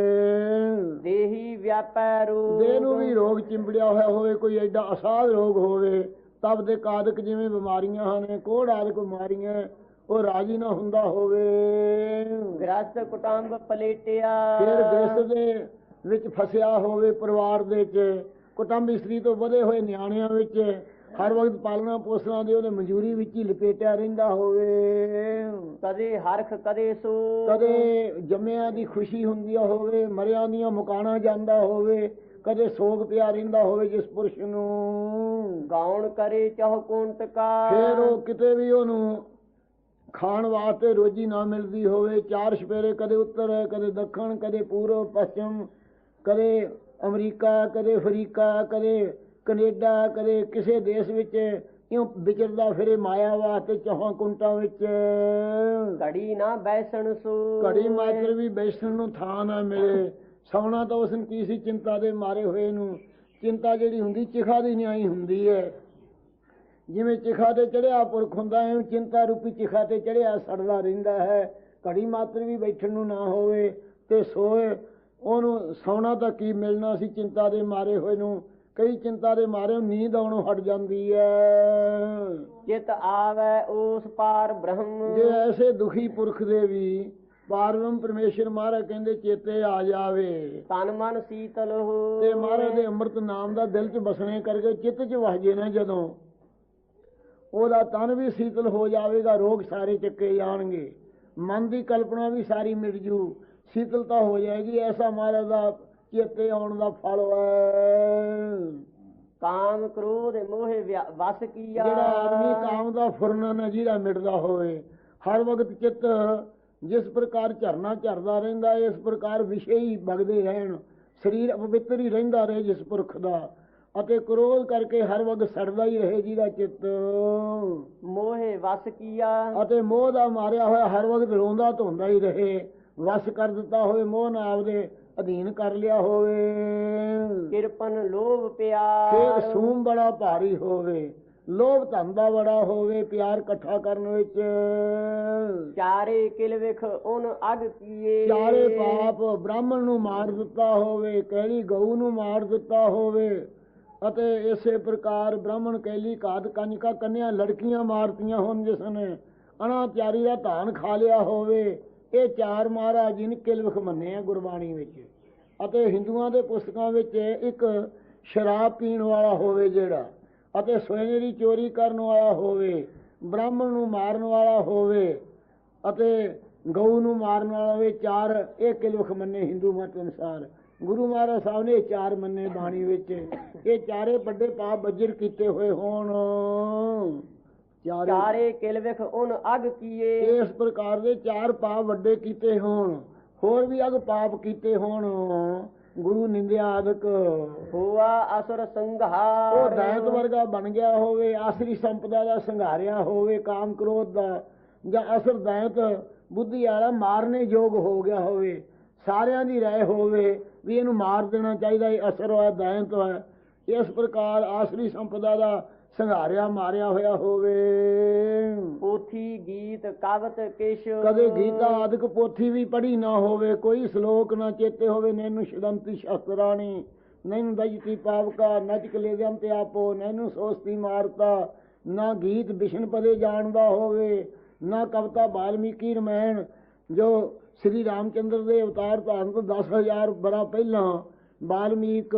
ਦੇਹੀ ਵਿਆਪੈ ਰੂਪ ਦੇਹ ਨੂੰ ਵੀ ਰੋਗ ਚਿੰਬੜਿਆ ਹੋਇਆ ਹੋਵੇ ਕੋਈ ਐਡਾ ਅਸਾਧ ਰੋਗ ਹੋਵੇ ਤਬ ਦੇ ਕਾਦਕ ਜਿਵੇਂ ਬਿਮਾਰੀਆਂ ਹਨ ਕੋੜ ਆਦਿਕ ਬਿਮਾਰੀਆਂ ਉਹ ਰਾਜੀ ਨਾ ਹੁੰਦਾ ਹੋਵੇ। ਗ੍ਰਸਤ ਕੁਟੰਬ ਪਲੇਟਿਆ। ਫਿਰ ਗ੍ਰਸਤ ਦੇ ਵਿੱਚ ਫਸਿਆ ਹੋਵੇ ਪਰਿਵਾਰ ਦੇ ਵਿੱਚ ਕੁਟੰਬ ਇਸਤਰੀ ਤੋਂ ਵਧੇ ਹੋਏ ਨਿਆਣਿਆਂ ਵਿੱਚ ਹਰ ਵਕਤ ਪਾਲਣਾ ਪੋਸਣਾ ਦੇ ਉਹਦੇ ਮਨਜ਼ੂਰੀ ਵਿੱਚ ਹੀ ਲਪੇਟਿਆ ਰਹਿੰਦਾ ਹੋਵੇ। ਕਦੇ ਹਰਖ ਕਦੇ ਸੂ। ਕਦੇ ਜੰਮਿਆਂ ਦੀ ਖੁਸ਼ੀ ਹੁੰਦੀ ਹੋਵੇ ਮਰਿਆਂ ਦੀਆਂ ਮੁਕਾਣਾ ਜਾਂਦਾ ਹੋਵੇ ਕਦੇ ਸੋਗ ਪਿਆ ਰਹਿੰਦਾ ਹੋਵੇ ਜਿਸ ਪੁਰਸ਼ ਨੂੰ। ਗਾਉਣ ਕਰੇ ਚਹੁ ਕੁੰਟਕਾ ਫਿਰ ਉਹ ਕਿਤੇ ਵੀ ਉਹਨੂੰ ਖਾਣ ਵਾਸਤੇ ਰੋਜੀ ਨਾ ਮਿਲਦੀ ਹੋਵੇ। ਚਾਰ ਸਪੇਰੇ ਕਦੇ ਉੱਤਰ ਕਦੇ ਦੱਖਣ ਕਦੇ ਪੂਰਬ ਪੱਛਮ ਕਦੇ ਅਮਰੀਕਾ ਕਦੇ ਅਫਰੀਕਾ ਕਦੇ ਕੈਨੇਡਾ ਕਦੇ ਕਿਸੇ ਦੇਸ਼ ਵਿੱਚ ਇਉਂ ਵਿਚਰਦਾ ਫਿਰੇ ਮਾਇਆ ਵਾਸਤੇ ਚੌਹਾਂ ਕੁੰਟਾਂ ਵਿੱਚ। ਘੜੀ ਨਾ ਬੈਸਣ ਸੂ। ਘੜੀ ਮਾਤਰ ਵੀ ਬੈਠਣ ਨੂੰ ਥਾਂ ਨਾ ਮਿਲੇ। ਸੌਣਾ ਤਾਂ ਉਸ ਨੂੰ ਕੀ ਸੀ? ਚਿੰਤਾ ਦੇ ਮਾਰੇ ਹੋਏ ਨੂੰ। ਚਿੰਤਾ ਜਿਹੜੀ ਹੁੰਦੀ ਚਿਖਾ ਦੀ ਨਿਆਈ ਹੁੰਦੀ ਹੈ। ਜਿਵੇਂ ਚਿਖਾ ਤੇ ਚੜਿਆ ਪੁਰਖ ਹੁੰਦਾ ਹੈ ਚਿੰਤਾ ਰੂਪੀ ਚਿਖਾ ਤੇ ਚੜਿਆ ਸੜਦਾ ਰਹਿੰਦਾ ਹੈ। ਘੜੀ ਮਾਤਰ ਵੀ ਬੈਠਣ ਨੂੰ ਨਾ ਹੋਵੇ ਤੇ ਸੋਏ। ਉਹਨੂੰ ਸੌਣਾ ਤਾਂ ਕੀ ਮਿਲਣਾ ਸੀ? ਚਿੰਤਾ ਦੇ ਮਾਰੇ ਹੋਏ ਨੂੰ। ਕਈ ਚਿੰਤਾ ਦੇ ਮਾਰੇ ਨੀਂਦ ਆਉਣੋਂ ਹਟ ਜਾਂਦੀ ਹੈ ਚਿਤ ਆਵੈ ਉਸ ਪਾਰ ਬ੍ਰਹਮ। ਜੇ ਐਸੇ ਦੁਖੀ ਪੁਰਖ ਦੇ ਵੀ ਪਾਰਬ੍ਰਹਮ ਪਰਮੇਸ਼ਰ ਮਹਾਰਾਜ ਕਹਿੰਦੇ ਚੇਤੇ ਆ ਜਾਵੇ। ਤਨ ਮਨ ਸੀਤਲ ਹੋ। ਤੇ ਮਹਾਰਾਜ ਦੇ ਅੰਮ੍ਰਿਤ ਨਾਮ ਦਾ ਦਿਲ 'ਚ ਬਸਣੇ ਕਰਕੇ ਚਿੱਤ 'ਚ ਵਸ ਜੇ ਨਾ ਜਦੋਂ। ਉਹਦਾ ਤਨ ਵੀ ਸੀਤਲ ਹੋ ਜਾਵੇਗਾ ਰੋਗ ਸਾਰੇ ਚੱਕੇ ਜਾਣਗੇ। ਮਨ ਦੀ ਕਲਪਨਾ ਵੀ ਸਾਰੀ ਮਿਟ ਜੂ। ਸੀਤਲਤਾ ਹੋ ਜਾਏਗੀ ਐਸਾ ਮਹਾਰਾਜ ਦਾ ਚੇਤੇ ਆਉਣ ਦਾ ਫਲ ਹੈ ਕਾਮ ਕ੍ਰੋਧ ਮੋਹ ਵਸ ਕੀਆ ਜਿਹੜਾ ਆਦਮੀ ਕਾਮ ਦਾ ਫੁਰਨਾ ਨਾ ਜਿਹੜਾ ਮਿਟਦਾ ਹੋਵੇ ਹਰ ਵਕਤ ਚਿੱਤ ਜਿਸ ਪ੍ਰਕਾਰ ਝਰਨਾ ਝਰਦਾ ਰਹਿੰਦਾ ਇਸ ਪ੍ਰਕਾਰ ਵਿਸ਼ੇ ਹੀ ਵਗਦੇ ਰਹਿਣ ਸਰੀਰ ਅਪਵਿੱਤਰ ਹੀ ਰਹਿੰਦਾ ਰਹੇ ਜਿਸ ਪੁਰਖ ਦਾ ਅਤੇ ਕ੍ਰੋਧ ਕਰਕੇ ਹਰ ਵਕਤ ਸੜਦਾ ਹੀ ਰਹੇ ਜਿਹਦਾ ਚਿੱਤ। ਮੋਹਿ ਵਸ ਕੀਆ ਅਤੇ ਮੋਹ ਦਾ ਮਾਰਿਆ ਹੋਇਆ ਹਰ ਵਕਤ ਰੋਂਦਾ ਧੋਂਦਾ ਹੀ ਰਹੇ ਵਸ ਕਰ ਦਿੱਤਾ ਹੋਵੇ ਮੋਹ ਨੇ ਆਪਦੇ ਅਧੀਨ ਕਰ ਲਿਆ ਹੋਵੇ। ਕਿਰਪਨ ਲੋਭ ਫੇਰ ਪਿਆਰ ਸੂਮ ਬੜਾ ਭਾਰੀ ਹੋਵੇ ਲੋਭ ਧੰਦਾ ਬੜਾ ਹੋਵੇ ਪਿਆਰ ਇਕੱਠਾ ਕਰਨ ਵਿੱਚ। ਚਾਰੇ ਕਿਲ ਵਿਖ ਉਨ ਅਗ ਕੀਏ। ਚਾਰੇ ਪਾਪ ਬ੍ਰਾਹਮਣ ਨੂੰ ਮਾਰ ਦਿੱਤਾ ਹੋਵੇ ਕਹਿਲੀ ਗਊ ਨੂੰ ਮਾਰ ਦਿੱਤਾ ਹੋਵੇ ਅਤੇ ਇਸੇ ਪ੍ਰਕਾਰ ਬ੍ਰਾਹਮਣ ਕਹਿਲੀ ਕਾਦ ਕੰਜਕਾ ਕੰਨਿਆ ਲੜਕੀਆਂ ਮਾਰਤੀਆਂ ਹੋਣ ਜਿਸ ਨੇ ਅਨਾਚਾਰੀ ਦਾ ਧਾਨ ਖਾ ਲਿਆ ਹੋਵੇ। ਇਹ ਚਾਰ ਮਹਾਰਾਜ ਜੀ ਨੇ ਕਿਲਵਖ ਮੰਨੇ ਆ ਗੁਰਬਾਣੀ ਵਿੱਚ, ਅਤੇ ਹਿੰਦੂਆਂ ਦੇ ਪੁਸਤਕਾਂ ਵਿੱਚ ਇੱਕ ਸ਼ਰਾਬ ਪੀਣ ਵਾਲਾ ਹੋਵੇ ਜਿਹੜਾ, ਅਤੇ ਸੋਨੇ ਦੀ ਚੋਰੀ ਕਰਨ ਵਾਲਾ ਹੋਵੇ, ਬ੍ਰਾਹਮਣ ਨੂੰ ਮਾਰਨ ਵਾਲਾ ਹੋਵੇ, ਅਤੇ ਗਊ ਨੂੰ ਮਾਰਨ ਵਾਲਾ ਹੋਵੇ, ਚਾਰ ਇਹ ਕਿਲਵਖ ਮੰਨੇ ਹਿੰਦੂ ਮਤ ਅਨੁਸਾਰ। ਗੁਰੂ ਮਹਾਰਾਜ ਸਾਹਿਬ ਨੇ ਇਹ ਚਾਰ ਮੰਨੇ ਬਾਣੀ ਵਿੱਚ, ਇਹ ਚਾਰੇ ਵੱਡੇ ਪਾਪ ਬੱਜਰ ਕੀਤੇ ਹੋਏ ਹੋਣ। ਚਾਰੇ ਕਿਲ ਵਿਖ ਉਨ ਅਗ ਕੀਏ। ਇਸ ਪ੍ਰਕਾਰ ਦੇ ਚਾਰ ਪਾਪ ਵੱਡੇ ਕੀਤੇ ਹੋਣ ਹੋਰ ਵੀ ਅਗ ਪਾਪ ਕੀਤੇ ਹੋਣ ਗੁਰੂ ਨਿੰਦਿਆ ਆਦਿਕ। ਹੋਆ ਅਸੁਰ ਉਹ ਸੰਘਾਰ ਦੈਤ ਵਰਗਾ ਬਣ ਗਿਆ ਹੋਵੇ ਆਸਰੀ ਸੰਪਦਾ ਦਾ ਸੰਘਾਰਿਆ ਹੋਵੇ ਕਾਮ ਕ੍ਰੋਧ ਦਾ ਜਾਂ ਅਸਰ ਦੈਤ ਬੁੱਧੀ ਵਾਲਾ ਮਾਰਨੇ ਯੋਗ ਹੋ ਗਿਆ ਹੋਵੇ ਸਾਰਿਆਂ ਦੀ ਰਾਏ ਹੋਵੇ ਵੀ ਇਹਨੂੰ ਮਾਰ ਦੇਣਾ ਚਾਹੀਦਾ ਇਹ ਅਸਰ ਹੋਇਆ ਦੈਤ ਹੈ। ਇਸ ਪ੍ਰਕਾਰ ਆਸਰੀ ਸੰਪਦਾ ਦਾ ਸੰਘਾਰਿਆ ਮਾਰਿਆ ਹੋਇਆ ਹੋਵੇ। ਪੋਥੀ ਗੀਤ ਕਵਤ ਕਿਛ ਕਦੇ ਗੀਤਾ ਆਦਿਕ ਪੋਥੀ ਵੀ ਪੜ੍ਹੀ ਨਾ ਹੋਵੇ ਕੋਈ ਸ਼ਲੋਕ ਨਾ ਚੇਤੇ ਹੋਵੇ ਨੈਨੂੰ ਸ਼ਦੰਤੀ ਸ਼ਾਸਤਰਾਣੀ ਨੈਨੂੰ ਦਜਤੀ ਪਾਵਕਾ ਨਚਕ ਲੈ ਜਮ ਤੇ ਆਪੋ ਨੈਨੂੰ ਸੋਸਤੀ ਮਾਰਤਾ ਨਾ ਗੀਤ ਵਿਸ਼ਨ ਪਦੇ ਜਾਣਦਾ ਹੋਵੇ ਨਾ ਕਵਤਾ ਬਾਲਮੀਕੀ ਰਮਾਇਣ ਜੋ ਸ੍ਰੀ ਰਾਮਚੰਦਰ ਦੇ ਅਵਤਾਰ ਧਾਰਨ ਤੋਂ 10000 ਬਰਾ ਪਹਿਲਾਂ ਬਾਲਮੀਕ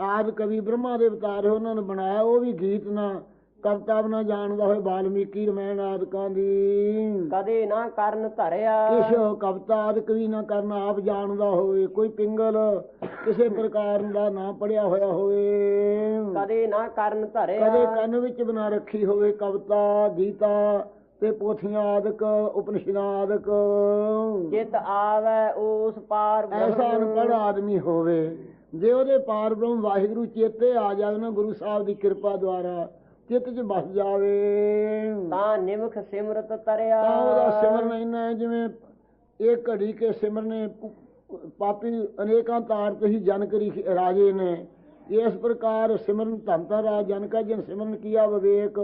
ਆਦ ਕਵੀ ਬ੍ਰਹਮਾ ਦੇ ਅਵਤਾਰ ਹੋਏ, ਉਹਨਾਂ ਨੇ ਬਣਾਇਆ ਉਹ ਵੀ ਗੀਤ ਨਾ ਕਵਤਾ ਨਾ ਜਾਣਦਾ ਹੋਵੇ ਬਾਲਮੀਕੀ ਰਮਾਇਣ ਆਦਿਕਾਂ ਦੀ। ਕਦੇ ਨਾ ਕਰਨ ਧਰਿਆ। ਕਿਛ ਕਵਤਾ ਆਦਿਕ ਵੀ ਨਾ ਕਰਨਾ ਆਪ ਜਾਣਦਾ ਹੋਵੇ ਕੋਈ ਪਿੰਗਲ ਕਿਸੇ ਪ੍ਰਕਾਰ ਦਾ ਨਾ ਪੜਿਆ ਹੋਇਆ ਹੋਵੇ। ਕਦੇ ਨਾ ਕਰਨ ਧਰਿਆ। ਕਦੇ ਕੰਨ ਵਿੱਚ ਬਣਾ ਰੱਖੀ ਹੋਵੇ ਕਵਤਾ ਗੀਤਾ ਤੇ ਪੋਥੀਆਂ ਆਦਿਕ ਉਪਨਿਸ਼ਦਾਂ ਆਦਿਕ। ਚਿਤ ਆਵੈ ਉਸ ਪਾਰ। ਐਸਾ ਅਨਪੜ੍ਹ ਆਦਮੀ ਹੋਵੇ ਜੇ ਉਹਦੇ ਪਾਰ ਬ੍ਰਹਮ ਵਾਹਿਗੁਰੂ ਚੇਤੇ ਆ ਜਾਵੇ ਨਾ ਗੁਰੂ ਸਾਹਿਬ ਦੀ ਕਿਰਪਾ ਦੁਆਰਾ ਚਿੱਤ 'ਚ ਬਸ ਜਾਵੇ। ਤਾਂ ਨਿਮਖ ਸਿਮਰਤ ਤਰਿਆ। ਤਾਂ ਉਹਦਾ ਸਿਮਰਨ ਇੰਨਾ ਜਿਵੇਂ ਇੱਕ ਘੜੀ ਕੇ ਸਿਮਰਨੇ ਪਾਪੀ ਅਨੇਕਾਂ ਤਾਰ ਤੇ ਹੀ ਜਨ ਕਰੀ ਰਾਜੇ ਨੇ। ਇਸ ਪ੍ਰਕਾਰ ਸਿਮਰਨ ਧੰਤਾ ਰਾਜ ਜਨ ਕਾ ਜਨ ਸਿਮਰਨ ਕੀਆ ਵਿਵੇਕ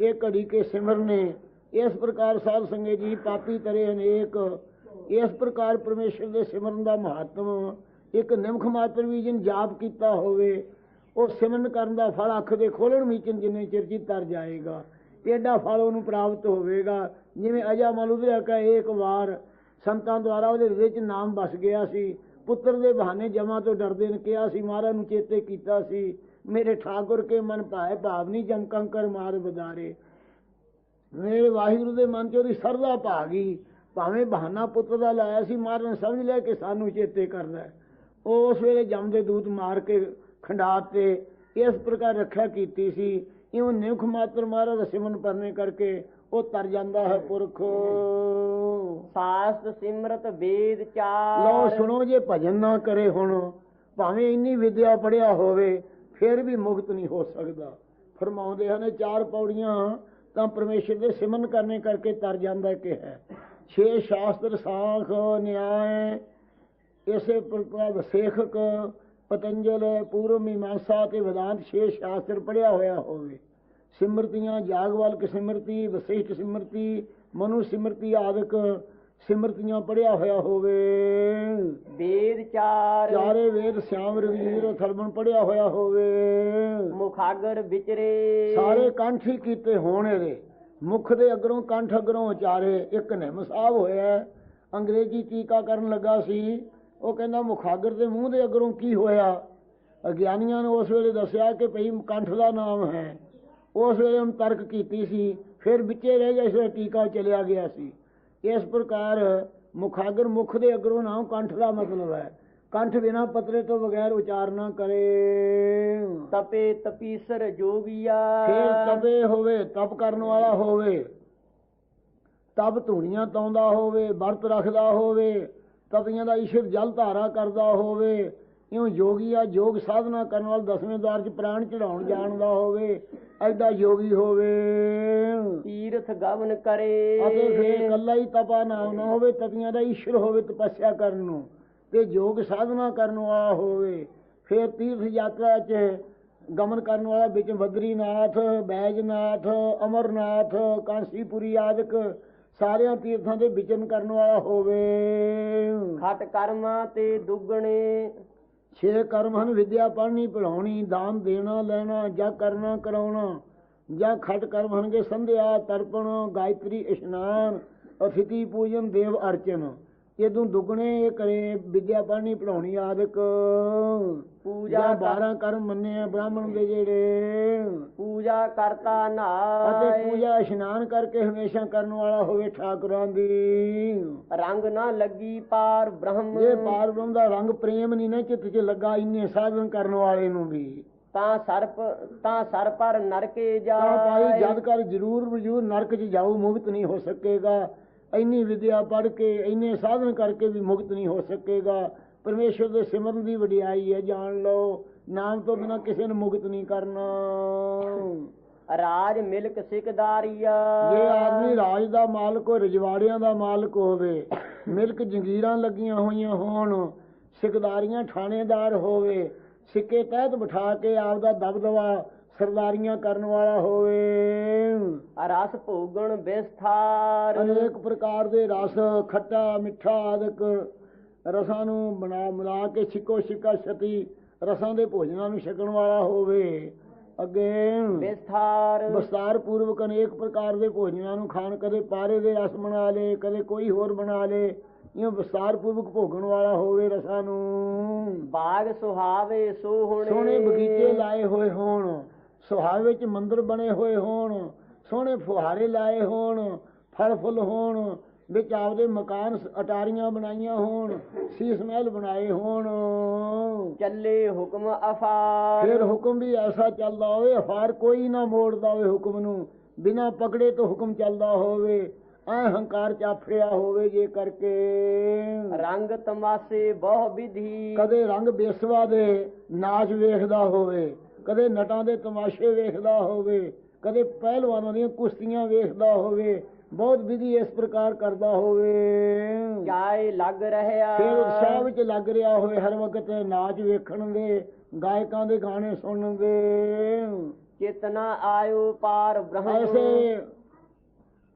ਇਹ ਘੜੀ ਕੇ ਸਿਮਰਨੇ ਇਸ ਪ੍ਰਕਾਰ ਸਾਧ ਸੰਗਤ ਜੀ ਪਾਪੀ ਤਰੇ ਅਨੇਕ, ਇਸ ਪ੍ਰਕਾਰ ਪਰਮੇਸ਼ਰ ਦੇ ਸਿਮਰਨ ਦਾ ਮਹੱਤਵ, ਇੱਕ ਨਿਮਖ ਮਾਤਰ ਵੀ ਜਿਨ ਜਾਪ ਕੀਤਾ ਹੋਵੇ, ਉਹ ਸਿਮਰਨ ਕਰਨ ਦਾ ਫਲ ਅੱਖ ਦੇ ਖੋਲਣ ਮੀਚਨ ਜਿੰਨੇ ਚਿਰ ਜੀ ਤਰ ਜਾਏਗਾ। ਏਡਾ ਫਲ ਉਹਨੂੰ ਪ੍ਰਾਪਤ ਹੋਵੇਗਾ। ਜਿਵੇਂ ਅਜਾ ਮਲੂਦਰਾ ਕਾ ਇੱਕ ਵਾਰ, ਸੰਤਾਂ ਦੁਆਰਾ ਉਹਦੇ ਹਿਰਦੇ 'ਚ ਨਾਮ ਵਸ ਗਿਆ ਸੀ। ਪੁੱਤਰ ਦੇ ਬਹਾਨੇ ਜਮਾ ਤੋਂ ਡਰਦੇ ਨੇ ਕਿਹਾ ਸੀ, ਮਹਾਰਾਜ ਨੂੰ ਚੇਤੇ ਕੀਤਾ ਸੀ। ਮੇਰੇ ਠਾਕੁਰ ਕੇ ਮਨ ਭਾਏ ਭਾਵਨੀ ਜਮ ਕੰਕਰ ਮਾਰ ਬਦਾਰੇ ਮੇਰੇ ਵਾਹਿਗੁਰੂ ਦੇ ਮਨ 'ਚ ਉਹਦੀ ਸਰਦਾ ਭਾ ਗਈ ਭਾਵੇਂ ਬਹਾਨਾ ਪੁੱਤਰ ਦਾ ਲਾਇਆ ਸੀ ਮਹਾਰਾਜ ਨੇ ਸਮਝ ਲਿਆ ਕਿ ਸਾਨੂੰ ਚੇਤੇ ਕਰਦਾ ਉਸ ਵੇਲੇ ਜਮ ਦੇ ਦੂਤ ਮਾਰ ਕੇ ਖੰਡਾਤ ਤੇ ਇਸ ਪ੍ਰਕਾਰ ਰੱਖਿਆ ਕੀਤੀ ਸੀ ਇਉਂ ਨਿਮਖ ਮਾਤਰ ਮਹਾਰਾਜ ਦਾ ਸਿਮਰਨ ਕਰਨੇ ਕਰਕੇ ਉਹ ਤਰ ਜਾਂਦਾ ਹੈ ਪੁਰਖ। ਸਾਸਤ ਸਿਮਰਤ ਵੇਦ ਚਾਰ। ਲਓ ਸੁਣੋ ਜੇ ਭਜਨ ਨਾ ਕਰੇ ਹੁਣ ਭਾਵੇਂ ਇੰਨੀ ਵਿਦਿਆ ਪੜਿਆ ਹੋਵੇ ਫਿਰ ਵੀ ਮੁਕਤ ਨਹੀਂ ਹੋ ਸਕਦਾ। ਫਰਮਾਉਂਦੇ ਹਨ ਚਾਰ ਪੌੜੀਆਂ ਤਾਂ ਪਰਮੇਸ਼ਰ ਦੇ ਸਿਮਨ ਕਰਨੇ ਕਰਕੇ ਤਰ ਜਾਂਦਾ ਕਿ ਹੈ। ਛੇ ਸ਼ਾਸਤਰ ਸਾਖ ਨਿਆਏ, ਇਸੇ ਪ੍ਰਕਾਰ ਸੇਖਕ, ਪਤੰਜਲ ਪੂਰਵ ਮੀਮਾਂਸਾ ਤੇ ਵਿਦਾਂਤ ਛੇ ਸ਼ਾਸਤਰ ਪੜਿਆ ਹੋਇਆ ਹੋਵੇ। ਸਿਮਰਤੀਆਂ, ਜਾਗਵਾਲਕ ਸਿਮਰਤੀ ਵਸਿਸ਼ਠ ਸਿਮਰਤੀ, ਮਨੁ ਸਿਮਰਤੀ ਆਦਿਕ ਸਿਮਰਤੀਆਂ ਪੜਿਆ ਹੋਇਆ ਹੋਵੇ। ਵੇਦ ਚਾਰ। ਚਾਰੇ ਵੇਦ ਸਿਆਮ ਰਵੀਰ ਥਲਮਣ ਪੜਿਆ ਹੋਇਆ ਹੋਵੇ। ਮੁਖਾਗਰ ਵਿਚਰੇ। ਸਾਰੇ ਕੰਠ ਹੀ ਕੀਤੇ ਹੋਣ ਇਹਦੇ। ਮੁਖ ਦੇ ਅਗਰੋਂ ਕੰਠ ਅਗਰੋਂ ਉਚਾਰੇ ਇੱਕ ਨਿੰਮ ਸਾਹਿਬ ਹੋਇਆ। ਅੰਗਰੇਜ਼ੀ ਟੀਕਾ ਕਰਨ ਲੱਗਾ ਸੀ। ਉਹ ਕਹਿੰਦਾ ਮੁਖਾਗਰ ਦੇ ਮੂੰਹ ਦੇ ਅਗਰੋਂ ਕੀ ਹੋਇਆ? ਅਗਿਆਨੀਆਂ ਨੇ ਉਸ ਵੇਲੇ ਦੱਸਿਆ ਕਿ ਭਈ ਕੰਠ ਦਾ ਨਾਮ ਹੈ। ਉਸ ਵੇਲੇ ਉਹਨ ਤਰਕ ਕੀਤੀ ਸੀ। ਫਿਰ ਵਿੱਚੇ ਰਹਿ ਗਿਆ ਇਸ ਵੇਲੇ ਟੀਕਾ ਚਲਿਆ ਗਿਆ ਸੀ। ਇਸ ਪ੍ਰਕਾਰ ਮੁਖਾਗਰ ਮੁਖ ਦੇ ਅਗਰੋਂ ਨਾਮ ਕੰਠ ਦਾ ਮਤਲਬ ਹੈ। ਕੰਠ ਬਿਨਾ ਪਤਰੇ ਤੋਂ ਬਗੈਰ ਉਚਾਰਨਾ ਕਰੇ। ਤਪੇ ਤਪੀਸਰ ਜੋਗੀਆ। ਫੇਰ ਤਪੇ ਹੋਵੇ ਤਪ ਕਰਨ ਵਾਲਾ ਹੋਵੇ ਤਪ ਧੂਣੀਆਂ ਤਾਉਂਦਾ ਹੋਵੇ ਵਰਤ ਰੱਖਦਾ ਹੋਵੇ ਤਪੀਆਂ ਦਾ ਈਸ਼ਰ ਜਲ ਧਾਰਾ ਕਰਦਾ ਹੋਵੇ ਇਉਂ ਯੋਗੀ ਆ ਯੋਗ ਸਾਧਨਾ ਕਰਨ ਵਾਲਾ ਦਸਵੇਂ ਦਵਾਰ 'ਚ ਪ੍ਰਾਣ ਚੜਾਉਣ ਜਾਣਦਾ ਹੋਵੇ ਐਡਾ ਯੋਗੀ ਹੋਵੇ। ਤੀਰਥ ਗਵਨ ਕਰੇ। ਅਤੇ ਫੇਰ ਇਕੱਲਾ ਹੀ ਤਪਾ ਨਾਮ ਨਾ ਹੋਵੇ ਤਪੀਆਂ ਦਾ ਈਸ਼ਰ ਹੋਵੇ ਤਪੱਸਿਆ ਕਰਨ ਨੂੰ ਤੇ ਯੋਗ ਸਾਧਨਾ ਕਰਨ ਵਾਲਾ ਹੋਵੇ। ਫੇਰ ਤੀਰਥ ਯਾਤਰਾ 'ਚ ਗਮਨ ਕਰਨ ਵਾਲਾ ਵਿੱਚ ਬਦਰੀਨਾਥ ਬੈਜਨਾਥ ਅਮਰਨਾਥ ਕਾਂਸੀਪੁਰੀ ਆਦਿਕ ਸਾਰਿਆਂ ਤੀਰਥਾਂ ਦੇ ਵਿਚਰਨ ਕਰਨ ਵਾਲਾ ਹੋਵੇ। ਖਟ ਕਰਮਾਂ ਤੇ ਦੁੱਗਣੇ ਛੇ ਕਰਮ ਹਨ, ਵਿਦਿਆ ਪੜ੍ਹਨੀ ਪੜਾਉਣੀ ਦਾਨ ਦੇਣਾ, ਲੈਣਾ, ਜਾਂ ਕਰਨਾ, ਕਰਾਉਣਾ। ਜਾਂ ਖਟ ਕਰਮ ਹਨਗੇ ਸੰਧਿਆ, ਤਰਪਣ, ਗਾਇਤਰੀ, ਇਸ਼ਨਾਨ, ਅਥਿਤੀ, ਪੂਜਨ, ਦੇਵ ਅਰਚਨ। ਇਹਦੋਂ ਦੁੱਗਣੇ ਇਹ ਕਰੇ ਵਿਦਿਆ ਪੜ੍ਹਨੀ ਪੜਾਉਣੀ ਆਦਿਕ ਪੂਜਾ ਜਾਂ ਕਰ- 12 ਕਰਮ ਮੰਨੇ ਬ੍ਰਾਹਮਣ ਦੇ ਜਿਹੜੇ। ਪੂਜਾ ਕਰਤਾ ਅਤੇ ਨਾਏ ਪੂਜਾ ਇਸ਼ਨਾਨ ਕਰਕੇ ਹਮੇਸ਼ਾ ਕਰਨ ਵਾਲਾ ਹੋਵੇ ਠਾਕੁਰਾਂ ਦੀ। ਰੰਗ ਨਾ ਲੱਗੀ ਪਾਰ ਬ੍ਰਹਮ। ਜੇ ਪਾਰ ਬ੍ਰਹਮ ਦਾ ਰੰਗ ਪ੍ਰੇਮ ਨਹੀਂ ਨਾ ਚਿੱਤ 'ਚ ਲੱਗਾ ਇੰਨੇ ਸਾਧਨ ਕਰਨ ਵਾਲੇ ਨੂੰ ਵੀ। ਤਾਂ ਸਰਪ ਤਾਂ ਸਰ ਪਰ ਨਰਕੇ ਤਾਂ ਭਾਈ ਜਦ ਕਰ ਜਰੂਰ ਵਜੂਰ ਨਰਕ 'ਚ ਜਾਊ ਮੁਕਤ ਨਹੀਂ ਹੋ ਸਕੇਗਾ। ਇੰਨੀ ਵਿਦਿਆ ਪੜ੍ਹ ਕੇ ਇੰਨੇ ਸਾਧਨ ਕਰਕੇ ਵੀ ਮੁਕਤ ਨਹੀਂ ਹੋ ਸਕੇਗਾ। ਪਰਮੇਸ਼ਰ ਦੇ ਸਿਮਰਨ ਦੀ ਵਡਿਆਈ ਹੈ ਜਾਣ ਲਓ। ਨਾਮ ਤੋਂ ਬਿਨਾ ਕਿਸੇ ਨੂੰ ਮੁਕਤ ਨਹੀਂ ਕਰਨਾ। ਰਾਜ ਮਿਲਕ ਸਿਕਦਾਰੀਆ ਜੇ ਆਦਮੀ ਰਾਜ ਦਾ ਮਾਲਕ ਹੋ ਰਜਵਾੜਿਆਂ ਦਾ ਮਾਲਕ ਹੋਵੇ ਮਿਲਕ ਜੰਗੀਰਾਂ ਲੱਗੀਆਂ ਹੋਈਆਂ ਹੋਣ ਸਿਕਦਾਰੀਆਂ ਥਾਣੇਦਾਰ ਹੋਵੇ ਸਿੱਕੇ ਤਹਿਤ ਬਿਠਾ ਕੇ ਆਪਦਾ ਦਬਦਬਾ ਸਰਦਾਰੀਆਂ ਕਰਨ ਵਾਲਾ ਹੋਵੇ। ਰਸ ਭੋਗਣ ਵਿਸਥਾਰ। ਅਨੇਕ ਪ੍ਰਕਾਰ ਦੇ ਰਸ ਖੱਟਾ ਮਿੱਠਾ ਆਦਿਕ ਰਸਾਂ ਨੂੰ ਬਣਾ ਮਿਲਾ ਕੇ ਛਿੱਕੋ ਛਿੱਕਾ ਛਤੀ ਰਸਾਂ ਦੇ ਭੋਜਨਾਂ ਨੂੰ ਛਕਣ ਵਾਲਾ ਹੋਵੇ। ਅੱਗੇ ਵਿਸਥਾਰ। ਵਿਸਤਾਰ ਪੂਰਵਕ ਅਨੇਕ ਪ੍ਰਕਾਰ ਦੇ ਭੋਜਨਾਂ ਨੂੰ ਖਾਣ ਕਦੇ ਪਾਰੇ ਦੇ ਰਸ ਬਣਾ ਲੇ ਕਦੇ ਕੋਈ ਹੋਰ ਬਣਾ ਲੇ ਇਹ ਵਿਸਤਾਰ ਪੂਰਵਕ ਭੋਗਣ ਵਾਲਾ ਹੋਵੇ ਰਸਾਂ ਨੂੰ। ਬਾਗ ਸੁਹਾਵੇ ਸੋਹਣੇ। ਸੋਹਣੇ ਬਗੀਚੇ ਲਾਏ ਹੋਏ ਹੋਣ। ਸੁਹਾਵੇ ਵਿੱਚ ਮੰਦਿਰ ਬਣੇ ਹੋਏ ਹੋਣ ਸੋਹਣੇ ਫੁਹਾਰੇ ਲਾਏ ਹੋਣ ਫਲ ਫੁੱਲ ਹੋਣ ਵਿੱਚ ਆਪਦੇ ਮਕਾਨ ਅਟਾਰੀਆਂ ਬਣਾਈਆਂ ਹੋਣ ਸੀਸ ਮਹਿਲ ਬਣਾਏ ਹੋਣ। ਚੱਲੇ ਹੁਕਮ ਅਫਾਰ। ਫਿਰ ਹੁਕਮ ਵੀ ਐਸਾ ਚੱਲਦਾ ਹੋਵੇ ਅਫਾਰ ਕੋਈ ਨਾ ਮੋੜਦਾ ਹੋਵੇ ਹੁਕਮ ਨੂੰ ਬਿਨਾ ਪਕੜੇ ਤੋਂ ਹੁਕਮ ਚੱਲਦਾ ਹੋਵੇ ਐ ਹੰਕਾਰ ਚਾਫੜਿਆ ਹੋਵੇ ਜੇ ਕਰਕੇ। ਰੰਗ ਤਮਾਸੇ ਬਹੁ ਵਿਧੀ। ਕਦੇ ਰੰਗ ਬੇਸਵਾ ਦੇ ਨਾਚ ਵੇਖਦਾ ਹੋਵੇ। ਕਦੇ ਨਟਾਂ ਦੇ ਤਮਾਸ਼ੇ ਵੇਖਦਾ ਹੋਵੇ ਕਦੇ ਪਹਿਲਵਾਨਾਂ ਦੀਆਂ ਕੁਸ਼ਤੀਆਂ ਵੇਖਦਾ ਹੋਵੇ ਬਹੁਤ ਵਿਧੀ ਇਸ ਪ੍ਰਕਾਰ ਕਰਦਾ ਹੋਵੇ। ਜਾਏ ਲੱਗ ਰਹਾ। ਫਿਰ ਉਤਸ਼ਾਹ ਵਿੱਚ ਲੱਗ ਰਿਹਾ ਹੋਵੇ ਹਰ ਵਕਤ ਨਾਚ ਵੇਖਣ ਦੇ ਗਾਇਕਾਂ ਦੇ ਗਾਣੇ ਸੁਣਨ ਦੇ। ਚੇਤਨਾ ਆਇਓ ਪਾਰ ਬ੍ਰਹਮ। ਐਸੇ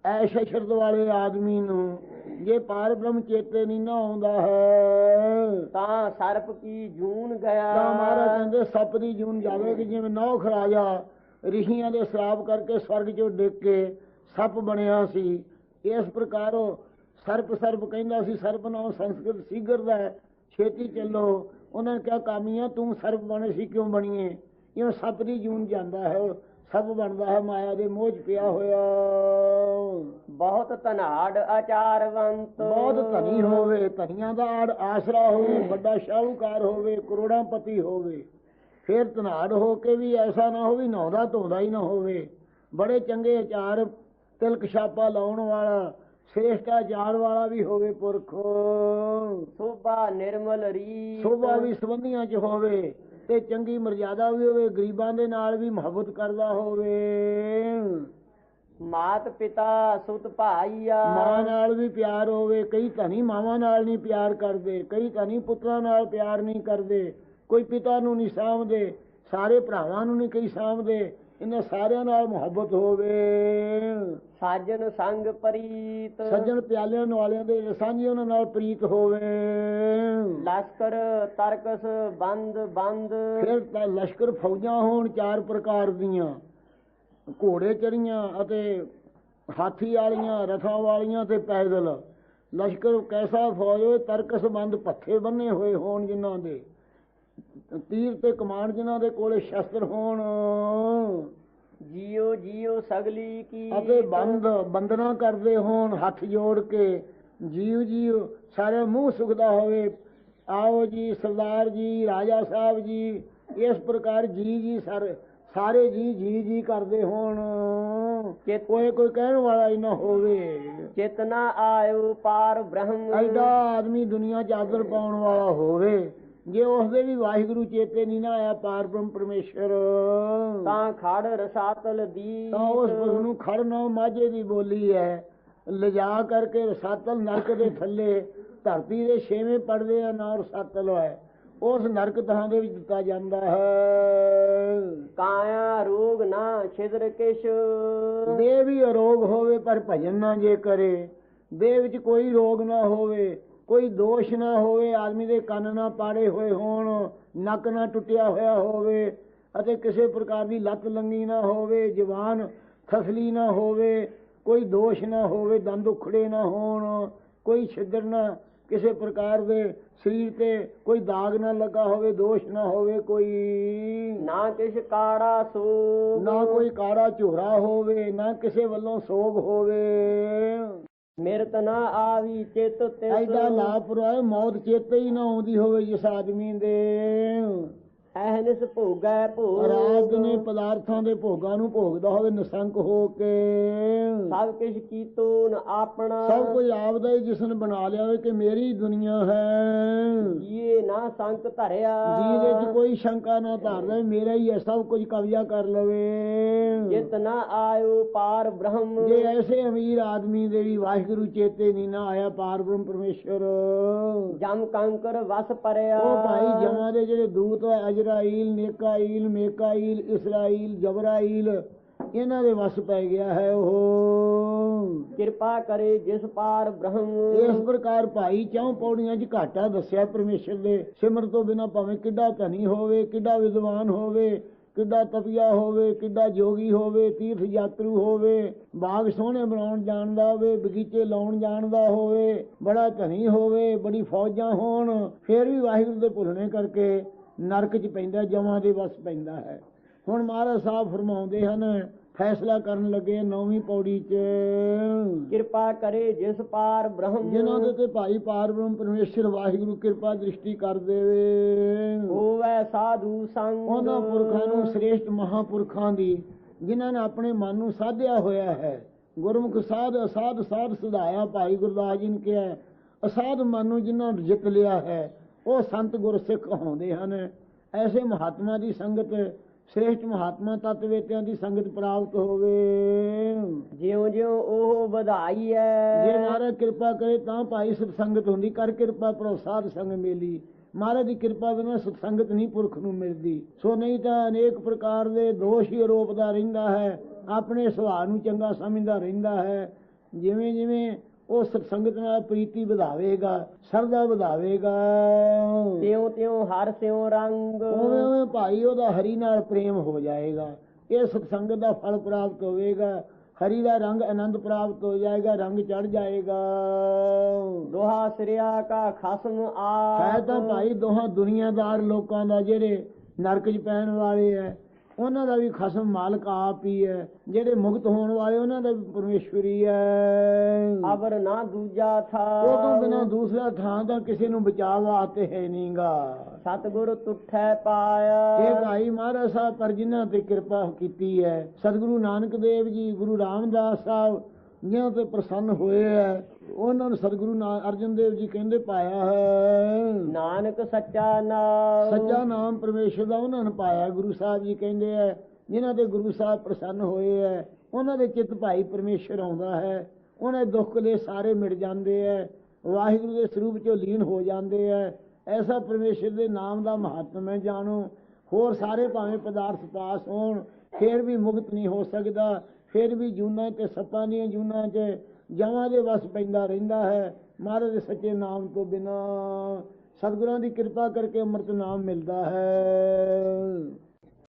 ਐਸੇ ਸ਼ਰਦ ਵਾਲੇ ਆਦਮੀ ਨੂੰ ਜੇ ਪਾਰ ਬ੍ਰਹਮ ਚੇਤੇ ਨਹੀਂ ਨਾ ਆਉਂਦਾ ਹੈ। ਤਾਂ ਸਰਪ ਕੀ ਜੂਨ ਗਿਆ? ਤਾਂ ਮਹਾਰਾਜ ਕਹਿੰਦੇ ਸੱਪ ਦੀ ਜੂਨ ਜਾਵੇਗੀ ਜਿਵੇਂ ਨੌਖ ਰਾਜਾ ਰਿਸ਼ੀਆਂ ਦੇ ਸ਼ਰਾਪ ਕਰਕੇ ਸਵਰਗ ਚੋਂ ਡਿੱਗ ਕੇ ਸੱਪ ਬਣਿਆ ਸੀ। ਇਸ ਪ੍ਰਕਾਰ ਉਹ ਸਰਪ ਸਰਪ ਕਹਿੰਦਾ ਸੀ ਸਰਪ ਨਾਮ ਸੰਸਕ੍ਰਿਤ ਸੀਗਰ ਦਾ ਛੇਤੀ ਚੱਲੋ। ਉਹਨਾਂ ਨੇ ਕਿਹਾ ਕਾਮੀਆਂ ਤੂੰ ਸਰਪ ਬਣੇ ਸੀ ਕਿਉਂ ਬਣੀਏ? ਇਉਂ ਸੱਪ ਦੀ ਜੂਨ ਜਾਂਦਾ ਹੈ? ਸੱਪ ਬਣਦਾ ਹੈ ਮਾਇਆ ਦੇ ਮੋਹ 'ਚ ਪਿਆ ਹੋਇਆ। ਬਹੁਤ ਧਨਾੜ ਆਚਾਰਵੰਤ। ਬਹੁਤ ਧਨੀ ਹੋਵੇ ਧਨੀਆਂ ਦਾ ਆੜ ਆਸਰਾ ਹੋਵੇ ਵੱਡਾ ਸ਼ਾਹੂਕਾਰ ਹੋਵੇ ਕਰੋੜਾਂਪਤੀ ਹੋਵੇ ਫਿਰ ਧਨਾੜ ਹੋ ਕੇ ਵੀ ਐਸਾ ਨਾ ਹੋਵੇ ਨਹਾਉਂਦਾ ਧੋਂਦਾ ਹੀ ਨਾ ਹੋਵੇ। ਬੜੇ ਚੰਗੇ ਆਚਾਰ ਤਿਲਕ ਛਾਪਾ ਲਾਉਣ ਵਾਲਾ ਸ੍ਰੇਸ਼ਟ ਆਚਾਰ ਵਾਲਾ ਵੀ ਹੋਵੇ ਪੁਰਖ। ਸੋਭਾ ਨਿਰਮਲ ਰੀ ਸੋਭਾ ਵੀ ਸੰਬੰਧੀਆਂ 'ਚ ਹੋਵੇ। ਤੇ ਚੰਗੀ ਮਰਜ਼ਾਦਾ ਵੀ ਹੋਵੇ ਗਰੀਬਾਂ ਦੇ ਨਾਲ ਵੀ ਮੁਹੱਬਤ ਕਰਦਾ ਹੋਵੇ। ਮਾਤ ਪਿਤਾ ਸੁਤ ਭਾਈਆ। ਮਾਂ ਨਾਲ ਵੀ ਪਿਆਰ ਹੋਵੇ ਕਈ ਧਨੀ ਮਾਵਾਂ ਨਾਲ ਨਹੀਂ ਪਿਆਰ ਕਰਦੇ ਕਈ ਧਨੀ ਪੁੱਤਰਾਂ ਨਾਲ ਪਿਆਰ ਨਹੀਂ ਕਰਦੇ ਕੋਈ ਪਿਤਾ ਨੂੰ ਨਹੀਂ ਸਾਂਭਦੇ ਸਾਰੇ ਭਰਾਵਾਂ ਨੂੰ ਨਹੀਂ ਕਈ ਸਾਂਭਦੇ। ਇਹਨਾਂ ਸਾਰਿਆਂ ਨਾਲ ਮੁਹੱਬਤ ਹੋਵੇ। ਸਾਜਨ ਸੰਗ ਪ੍ਰੀਤ। ਸੱਜਣ ਪਿਆਲਿਆਂ ਵਾਲਿਆਂ ਦੇ ਸਾਂਝੀ ਉਹਨਾਂ ਨਾਲ ਪ੍ਰੀਤ ਹੋਵੇ। ਲਸ਼ਕਰ ਤਰਕਸ ਬੰਦ ਬੰਦ। ਫਿਰ ਤਾਂ ਲਸ਼ਕਰ ਫੌਜਾਂ ਹੋਣ ਚਾਰ ਪ੍ਰਕਾਰ ਦੀਆਂ। ਘੋੜੇ ਚੜੀਆਂ ਅਤੇ ਹਾਥੀ ਵਾਲੀਆਂ ਰਥਾਂ ਵਾਲੀਆਂ ਤੇ ਪੈਦਲ। ਲਸ਼ਕਰ ਕੈਸਾ ਫੌਜ ਹੋਏ? ਤਰਕਸ ਬੰਦ ਪੱਥੇ ਬੰਨੇ ਹੋਏ ਹੋਣ ਜਿਨ੍ਹਾਂ ਦੇ। ਤੀਰ ਤੇ ਕਮਾਨ ਜਿਨ੍ਹਾਂ ਦੇ ਕੋਲੇ ਸ਼ਸਤਰ ਹੋਣ। ਜੀਓ ਜੀਓ ਸਗਲੀ ਕੀ ਅਤੇ ਬੰਦ ਬੰਦਨਾ ਕਰਦੇ ਹੋਣ ਹੱਥ ਜੋੜ ਕੇ। ਜੀਵ ਜੀਵ ਸਾਰੇ ਮੂੰਹ ਸੁਖਦਾ ਹੋਵੇ। ਆਓ ਜੀ ਸਰਦਾਰ ਜੀ ਰਾਜਾ ਸਾਹਿਬ ਜੀ ਇਸ ਪ੍ਰਕਾਰ ਜੀ ਜੀ ਸਰ ਸਾਰੇ ਜੀ ਜੀ ਜੀ ਕਰਦੇ ਹੋਣ। ਕਿ ਕੋਈ ਕੋਈ ਕਹਿਣ ਵਾਲਾ ਹੀ ਨਾ ਹੋਵੇ। ਚੇਤਨਾ ਆਇਓ ਪਾਰ ਬ੍ਰਹਮ। ਐਡਾ ਆਦਮੀ ਦੁਨੀਆ 'ਚ ਆਦਰ ਪਾਉਣ ਵਾਲਾ ਹੋਵੇ। ਜੇ ਉਸ ਦੇ ਵੀ ਵਾਹਿਗੁਰੂ ਚੇਤੇ ਨਹੀਂ ਨਾ ਆਇਆ ਪਾਰ ਬ੍ਰਹਮ ਪਰਮੇਸ਼ਰ ਤਾਂ ਖੜ ਰਸਾਤਲ ਦੀ ਤਾਂ ਉਸ ਨੂੰ ਖੜਨਾ ਮਾਝੇ ਦੀ ਬੋਲੀ ਹੈ। ਲਿਜਾ ਕਰਕੇ ਰਸਾਤਲ ਨਰਕ ਦੇ ਥੱਲੇ ਧਰਤੀ ਦੇ ਛੇਵੇਂ ਪੜਦੇ ਆ ਨਾ ਰਸਾਤਲ ਹੈ। ਉਸ ਨਰਕ ਥਾਂ ਦੇ ਵਿੱਚ ਦਿੱਤਾ ਜਾਂਦਾ ਹੈ। ਕਾਇਆ ਰੋਗ ਨਾ ਛਿਦਰ ਕਿਛ। ਦੇਹ ਵੀ ਅਰੋਗ ਹੋਵੇ ਪਰ ਭਜਨ ਨਾ ਜੇ ਕਰੇ ਦੇਹ ਵਿੱਚ ਕੋਈ ਰੋਗ ਨਾ ਹੋਵੇ ਕੋਈ ਦੋਸ਼ ਨਾ ਹੋਵੇ ਆਦਮੀ ਦੇ ਕੰਨ ਨਾ ਪਾੜੇ ਹੋਏ ਹੋਣ ਨੱਕ ਨਾ ਟੁੱਟਿਆ ਹੋਇਆ ਹੋਵੇ ਅਤੇ ਕਿਸੇ ਪ੍ਰਕਾਰ ਦੀ ਲੱਤ ਲੰਗੀ ਨਾ ਹੋਵੇ ਜਵਾਨ ਥਸਲੀ ਨਾ ਹੋਵੇ ਕੋਈ ਦੋਸ਼ ਨਾ ਹੋਵੇ ਦੰਦ ਉਖੜੇ ਨਾ ਹੋਣ ਕੋਈ ਛਿੱਦਰ ਨਾ ਕਿਸੇ ਪ੍ਰਕਾਰ ਦੇ ਸਰੀਰ ਤੇ ਕੋਈ ਦਾਗ ਨਾ ਲੱਗਾ ਹੋਵੇ ਦੋਸ਼ ਨਾ ਹੋਵੇ ਕੋਈ। ਨਾ ਕਿਛ ਕਾੜਾ ਸੋ ਨਾ ਕੋਈ ਕਾੜਾ ਝੋਰਾ ਹੋਵੇ ਨਾ ਕਿਸੇ ਵੱਲੋਂ ਸੋਗ ਹੋਵੇ। ਮਿਰਤ ਨਾ ਆਵੀ ਚਿਤ ਤਿਸ ਐਦਾ ਲਾਪਰਵਾਹ ਮੌਤ ਚੇਤੇ ਹੀ ਨਾ ਆਉਂਦੀ ਹੋਵੇ ਜਿਸ ਆਦਮੀ ਦੇ। ਅਹਨਿਸ ਭੋਗੈ ਭੋਗ। ਰਾਜ ਨੇ ਪਦਾਰਥਾਂ ਦੇ ਭੋਗਾਂ ਨੂੰ ਭੋਗਦਾ ਹੋਵੇ ਨਿਸੰਕ ਹੋ ਕੇ। ਸਭ ਕਿਛ ਕੀਤੋ ਨ ਆਪਣਾ। ਸਭ ਕੁਝ ਆਪਦਾ ਹੀ ਜਿਸਨ ਬਣਾ ਲਿਆ ਹੋਵੇ ਕਿ ਮੇਰੀ ਦੁਨੀਆ ਹੈ। ਜੀਏ ਨਾ ਸੰਕ ਧਰਿਆ। ਜਿਹਦੇ 'ਚ ਕੋਈ ਸ਼ੰਕਾ ਨਾ ਧਾਰਦਾ ਮੇਰਾ ਹੀ ਹੈ ਸਭ ਕੁਝ ਕਬਜ਼ਾ ਕਰ ਲਵੇ। ਜਿਤ ਨਾ ਆਇਓ ਪਾਰ ਬ੍ਰਹਮ। ਜੇ ਐਸੇ ਅਮੀਰ ਆਦਮੀ ਦੇ ਵੀ ਵਾਹਿਗੁਰੂ ਚੇਤੇ ਨਹੀਂ ਨਾ ਆਇਆ ਪਾਰ ਬ੍ਰਹਮ ਪਰਮੇਸ਼ਰ। ਜਮ ਕੰਕਰ ਵਸ ਪਰਿਆ। ਉਹ ਭਾਈ ਜਮਾਂ ਦੇ ਜਿਹੜੇ ਦੂਤ ਹੈ ਅਜਰਾਈਲ ਨੇਕਾਈਲ ਮੇਕਾਈਲ ਇਸਰਾਈਲ ਜਬਰਾਈਲ ਇਹਨਾਂ ਦੇ ਵਸ ਪੈ ਗਿਆ ਹੈ ਉਹ। ਕਿਰਪਾ ਕਰੇ ਜਿਸ ਪਾਰ ਬ੍ਰਹਮ। ਇਸ ਪ੍ਰਕਾਰ ਭਾਈ ਚੌਂ ਪੌੜੀਆਂ 'ਚ ਘਾਟਾ ਦੱਸਿਆ ਪਰਮੇਸ਼ਰ ਦੇ ਸਿਮਰ ਤੋਂ ਬਿਨਾ ਭਾਵੇਂ ਕਿੱਡਾ ਧਨੀ ਹੋਵੇ ਕਿੱਡਾ ਵਿਦਵਾਨ ਹੋਵੇ ਕਿੱਡਾ ਤਪੀਆ ਹੋਵੇ ਕਿੱਡਾ ਜੋਗੀ ਹੋਵੇ ਤੀਰਥ ਯਾਤਰੂ ਹੋਵੇ ਬਾਗ ਸੋਹਣੇ ਬਣਾਉਣ ਜਾਣਦਾ ਹੋਵੇ ਬਗੀਚੇ ਲਾਉਣ ਜਾਣਦਾ ਹੋਵੇ ਬੜਾ ਧਨੀ ਹੋਵੇ ਬੜੀ ਫੌਜਾਂ ਹੋਣ ਫਿਰ ਵੀ ਵਾਹਿਗੁਰੂ ਦੇ ਭੁੱਲਣੇ ਕਰਕੇ ਨਰਕ 'ਚ ਪੈਂਦਾ ਜਮਾਂ ਦੇ ਵਸ ਪੈਂਦਾ ਹੈ। ਹੁਣ ਮਹਾਰਾਜ ਸਾਹਿਬ ਫਰਮਾਉਂਦੇ ਹਨ ਫੈਸਲਾ ਕਰਨ ਲੱਗੇ ਨੌਵੀਂ ਪੌੜੀ 'ਚ। ਕਿਰਪਾ ਕਰੇ ਜਿਸ ਪਾਰ ਬ੍ਰਹਮ। ਜਿਨ੍ਹਾਂ ਦੇ ਤੇ ਭਾਈ ਪਾਰ ਬ੍ਰਹਮ ਪਰਮੇਸ਼ਰ ਵਾਹਿਗੁਰੂ ਕਿਰਪਾ ਦ੍ਰਿਸ਼ਟੀ ਕਰ ਦੇਵੇ। ਹੋਵੇ ਸਾਧੂ ਸੰਗ। ਉਹਨਾਂ ਪੁਰਖਾਂ ਨੂੰ ਸ੍ਰੇਸ਼ਟ ਮਹਾਪੁਰਖਾਂ ਦੀ ਜਿਨ੍ਹਾਂ ਨੇ ਆਪਣੇ ਮਨ ਨੂੰ ਸਾਧਿਆ ਹੋਇਆ ਹੈ। ਗੁਰਮੁਖ ਸਾਧ ਅਸਾਧ ਸਾਧ ਸੁਧਾਇਆ ਭਾਈ ਗੁਰਦਾਸ ਜੀ ਨੇ ਕਿਹਾ ਅਸਾਧ ਮਨ ਨੂੰ ਜਿਨ੍ਹਾਂ ਜਿੱਤ ਲਿਆ ਹੈ ਉਹ ਸੰਤ ਗੁਰਸਿੱਖ ਹੁੰਦੇ ਹਨ। ਐਸੇ ਮਹਾਤਮਾ ਦੀ ਸੰਗਤ ਸ੍ਰੇਸ਼ਟ ਮਹਾਤਮਾ ਤਤਵੇਤਿਆਂ ਦੀ ਸੰਗਤ ਪ੍ਰਾਪਤ ਹੋਵੇ। ਜਿਉ ਜਿਉ ਉਹ ਵਧਾਈ ਜੇ ਹੈ ਮਹਾਰਾਜ ਕਿਰਪਾ ਕਰੇ ਤਾਂ ਭਾਈ ਸਤਸੰਗਤ ਹੁੰਦੀ ਕਰ ਕਿਰਪਾ ਪ੍ਰਸਾਦ ਸੰਗ ਮੇਲੀ। ਮਹਾਰਾਜ ਦੀ ਕਿਰਪਾ ਬਿਨਾਂ ਸਤਸੰਗਤ ਨਹੀਂ ਪੁਰਖ ਨੂੰ ਮਿਲਦੀ। ਸੋ ਨਹੀਂ ਤਾਂ ਅਨੇਕ ਪ੍ਰਕਾਰ ਦੇ ਦੋਸ਼ ਹੀ ਆਰੋਪਦਾ ਰਹਿੰਦਾ ਹੈ। ਆਪਣੇ ਸੁਭਾਅ ਨੂੰ ਚੰਗਾ ਸਮਝਦਾ ਰਹਿੰਦਾ ਹੈ। ਜਿਵੇਂ ਜਿਵੇਂ ਉਹ ਸਤਸੰਗਤ ਨਾਲ ਪ੍ਰੀਤੀ ਵਧਾਵੇਗਾ ਸਰਦਾ ਵਧਾਵੇਗਾ। ਤਿਉ ਤਿਉ ਹਰ ਸਿਉ ਰੰਗ। ਉਵੇਂ ਉਵੇਂ ਭਾਈ ਉਹਦਾ ਹਰੀ ਨਾਲ ਪ੍ਰੇਮ ਹੋ ਜਾਏਗਾ। ਇਹ ਸਤਸੰਗਤ ਦਾ ਫਲ ਪ੍ਰਾਪਤ ਹੋਵੇਗਾ। ਹਰੀ ਦਾ ਰੰਗ ਆਨੰਦ ਪ੍ਰਾਪਤ ਹੋ ਜਾਏਗਾ ਰੰਗ ਚੜ ਜਾਏਗਾ। ਦੋਹਾ ਸਿਰਿਆ ਕਾ ਖਸਮ ਆ। ਹੈ ਤਾਂ ਭਾਈ ਦੋਹਾਂ ਦੁਨੀਆਦਾਰ ਲੋਕਾਂ ਦਾ ਜਿਹੜੇ ਨਰਕ 'ਚ ਪੈਣ ਵਾਲੇ ਐ ਉਹਨਾਂ ਦਾ ਵੀ ਖਸਮ ਮਾਲਕ ਆਪ ਹੀ ਹੈ। ਜਿਹੜੇ ਮੁਕਤ ਹੋਣ ਵਾਲੇ ਉਹਨਾਂ ਦਾ ਵੀ ਪਰਮੇਸ਼ਵਰੀ ਹੈ। ਅਬਰ ਨਾ ਦੂਜਾ ਥਾ। ਉਹ ਤੋਂ ਬਿਨਾਂ ਦੂਸਰਾ ਥਾਂ ਤਾਂ ਕਿਸੇ ਨੂੰ ਬਚਾਅ ਵਾਸਤੇ ਹੈ ਨਹੀਂਗਾ। ਸਤਿਗੁਰ ਤੁਠੈ ਪਾਇਆ। ਇਹ ਭਾਈ ਮਹਾਰਾਜ ਸਾਹਿਬ ਪਰ ਜਿਨ੍ਹਾਂ ਤੇ ਕਿਰਪਾ ਕੀਤੀ ਹੈ ਸਤਿਗੁਰੂ ਨਾਨਕ ਦੇਵ ਜੀ ਗੁਰੂ ਰਾਮਦਾਸ ਸਾਹਿਬ ਜਿਨ੍ਹਾਂ ਤੇ ਪ੍ਰਸੰਨ ਹੋਏ ਹੈ ਉਹਨਾਂ ਨੂੰ ਸਤਿਗੁਰੂ ਨਾ ਅਰਜਨ ਦੇਵ ਜੀ ਕਹਿੰਦੇ ਪਾਇਆ ਹੈ। ਨਾਨਕ ਸੱਚਾ ਨਾਮ। ਸੱਚਾ ਨਾਮ ਪਰਮੇਸ਼ਰ ਦਾ ਉਹਨਾਂ ਨੇ ਪਾਇਆ। ਗੁਰੂ ਸਾਹਿਬ ਜੀ ਕਹਿੰਦੇ ਆ ਜਿਨ੍ਹਾਂ ਤੇ ਗੁਰੂ ਸਾਹਿਬ ਪ੍ਰਸੰਨ ਹੋਏ ਐ ਉਹਨਾਂ ਦੇ ਚਿੱਤ ਭਾਈ ਪਰਮੇਸ਼ਰ ਆਉਂਦਾ ਹੈ। ਉਹਨਾਂ ਦੇ ਦੁੱਖ ਕਲੇ ਸਾਰੇ ਮਿਟ ਜਾਂਦੇ ਐ ਵਾਹਿਗੁਰੂ ਦੇ ਸਰੂਪ ਚੋਂ ਲੀਨ ਹੋ ਜਾਂਦੇ ਐ। ਐਸਾ ਪਰਮੇਸ਼ਰ ਦੇ ਨਾਮ ਦਾ ਮਹੱਤਵ ਹੈ ਜਾਣੋ। ਹੋਰ ਸਾਰੇ ਭਾਵੇਂ ਪਦਾਰਥ ਪਾਸ ਹੋਣ ਫਿਰ ਵੀ ਮੁਕਤ ਨਹੀਂ ਹੋ ਸਕਦਾ। ਫਿਰ ਵੀ ਜੂਨਾਂ ਤੇ ਸੱਪਾਂ ਦੀਆਂ ਜੂਨਾਂ 'ਚ ਜਮਾਂ ਦੇ ਵਸ ਪੈਂਦਾ ਰਹਿੰਦਾ ਹੈ। ਮਹਾਰਾਜ ਦੇ ਸੱਚੇ ਨਾਮ ਤੋਂ ਬਿਨਾ ਸਤਿਗੁਰਾਂ ਦੀ ਕਿਰਪਾ ਕਰਕੇ ਅੰਮ੍ਰਿਤ ਨਾਮ ਮਿਲਦਾ ਹੈ।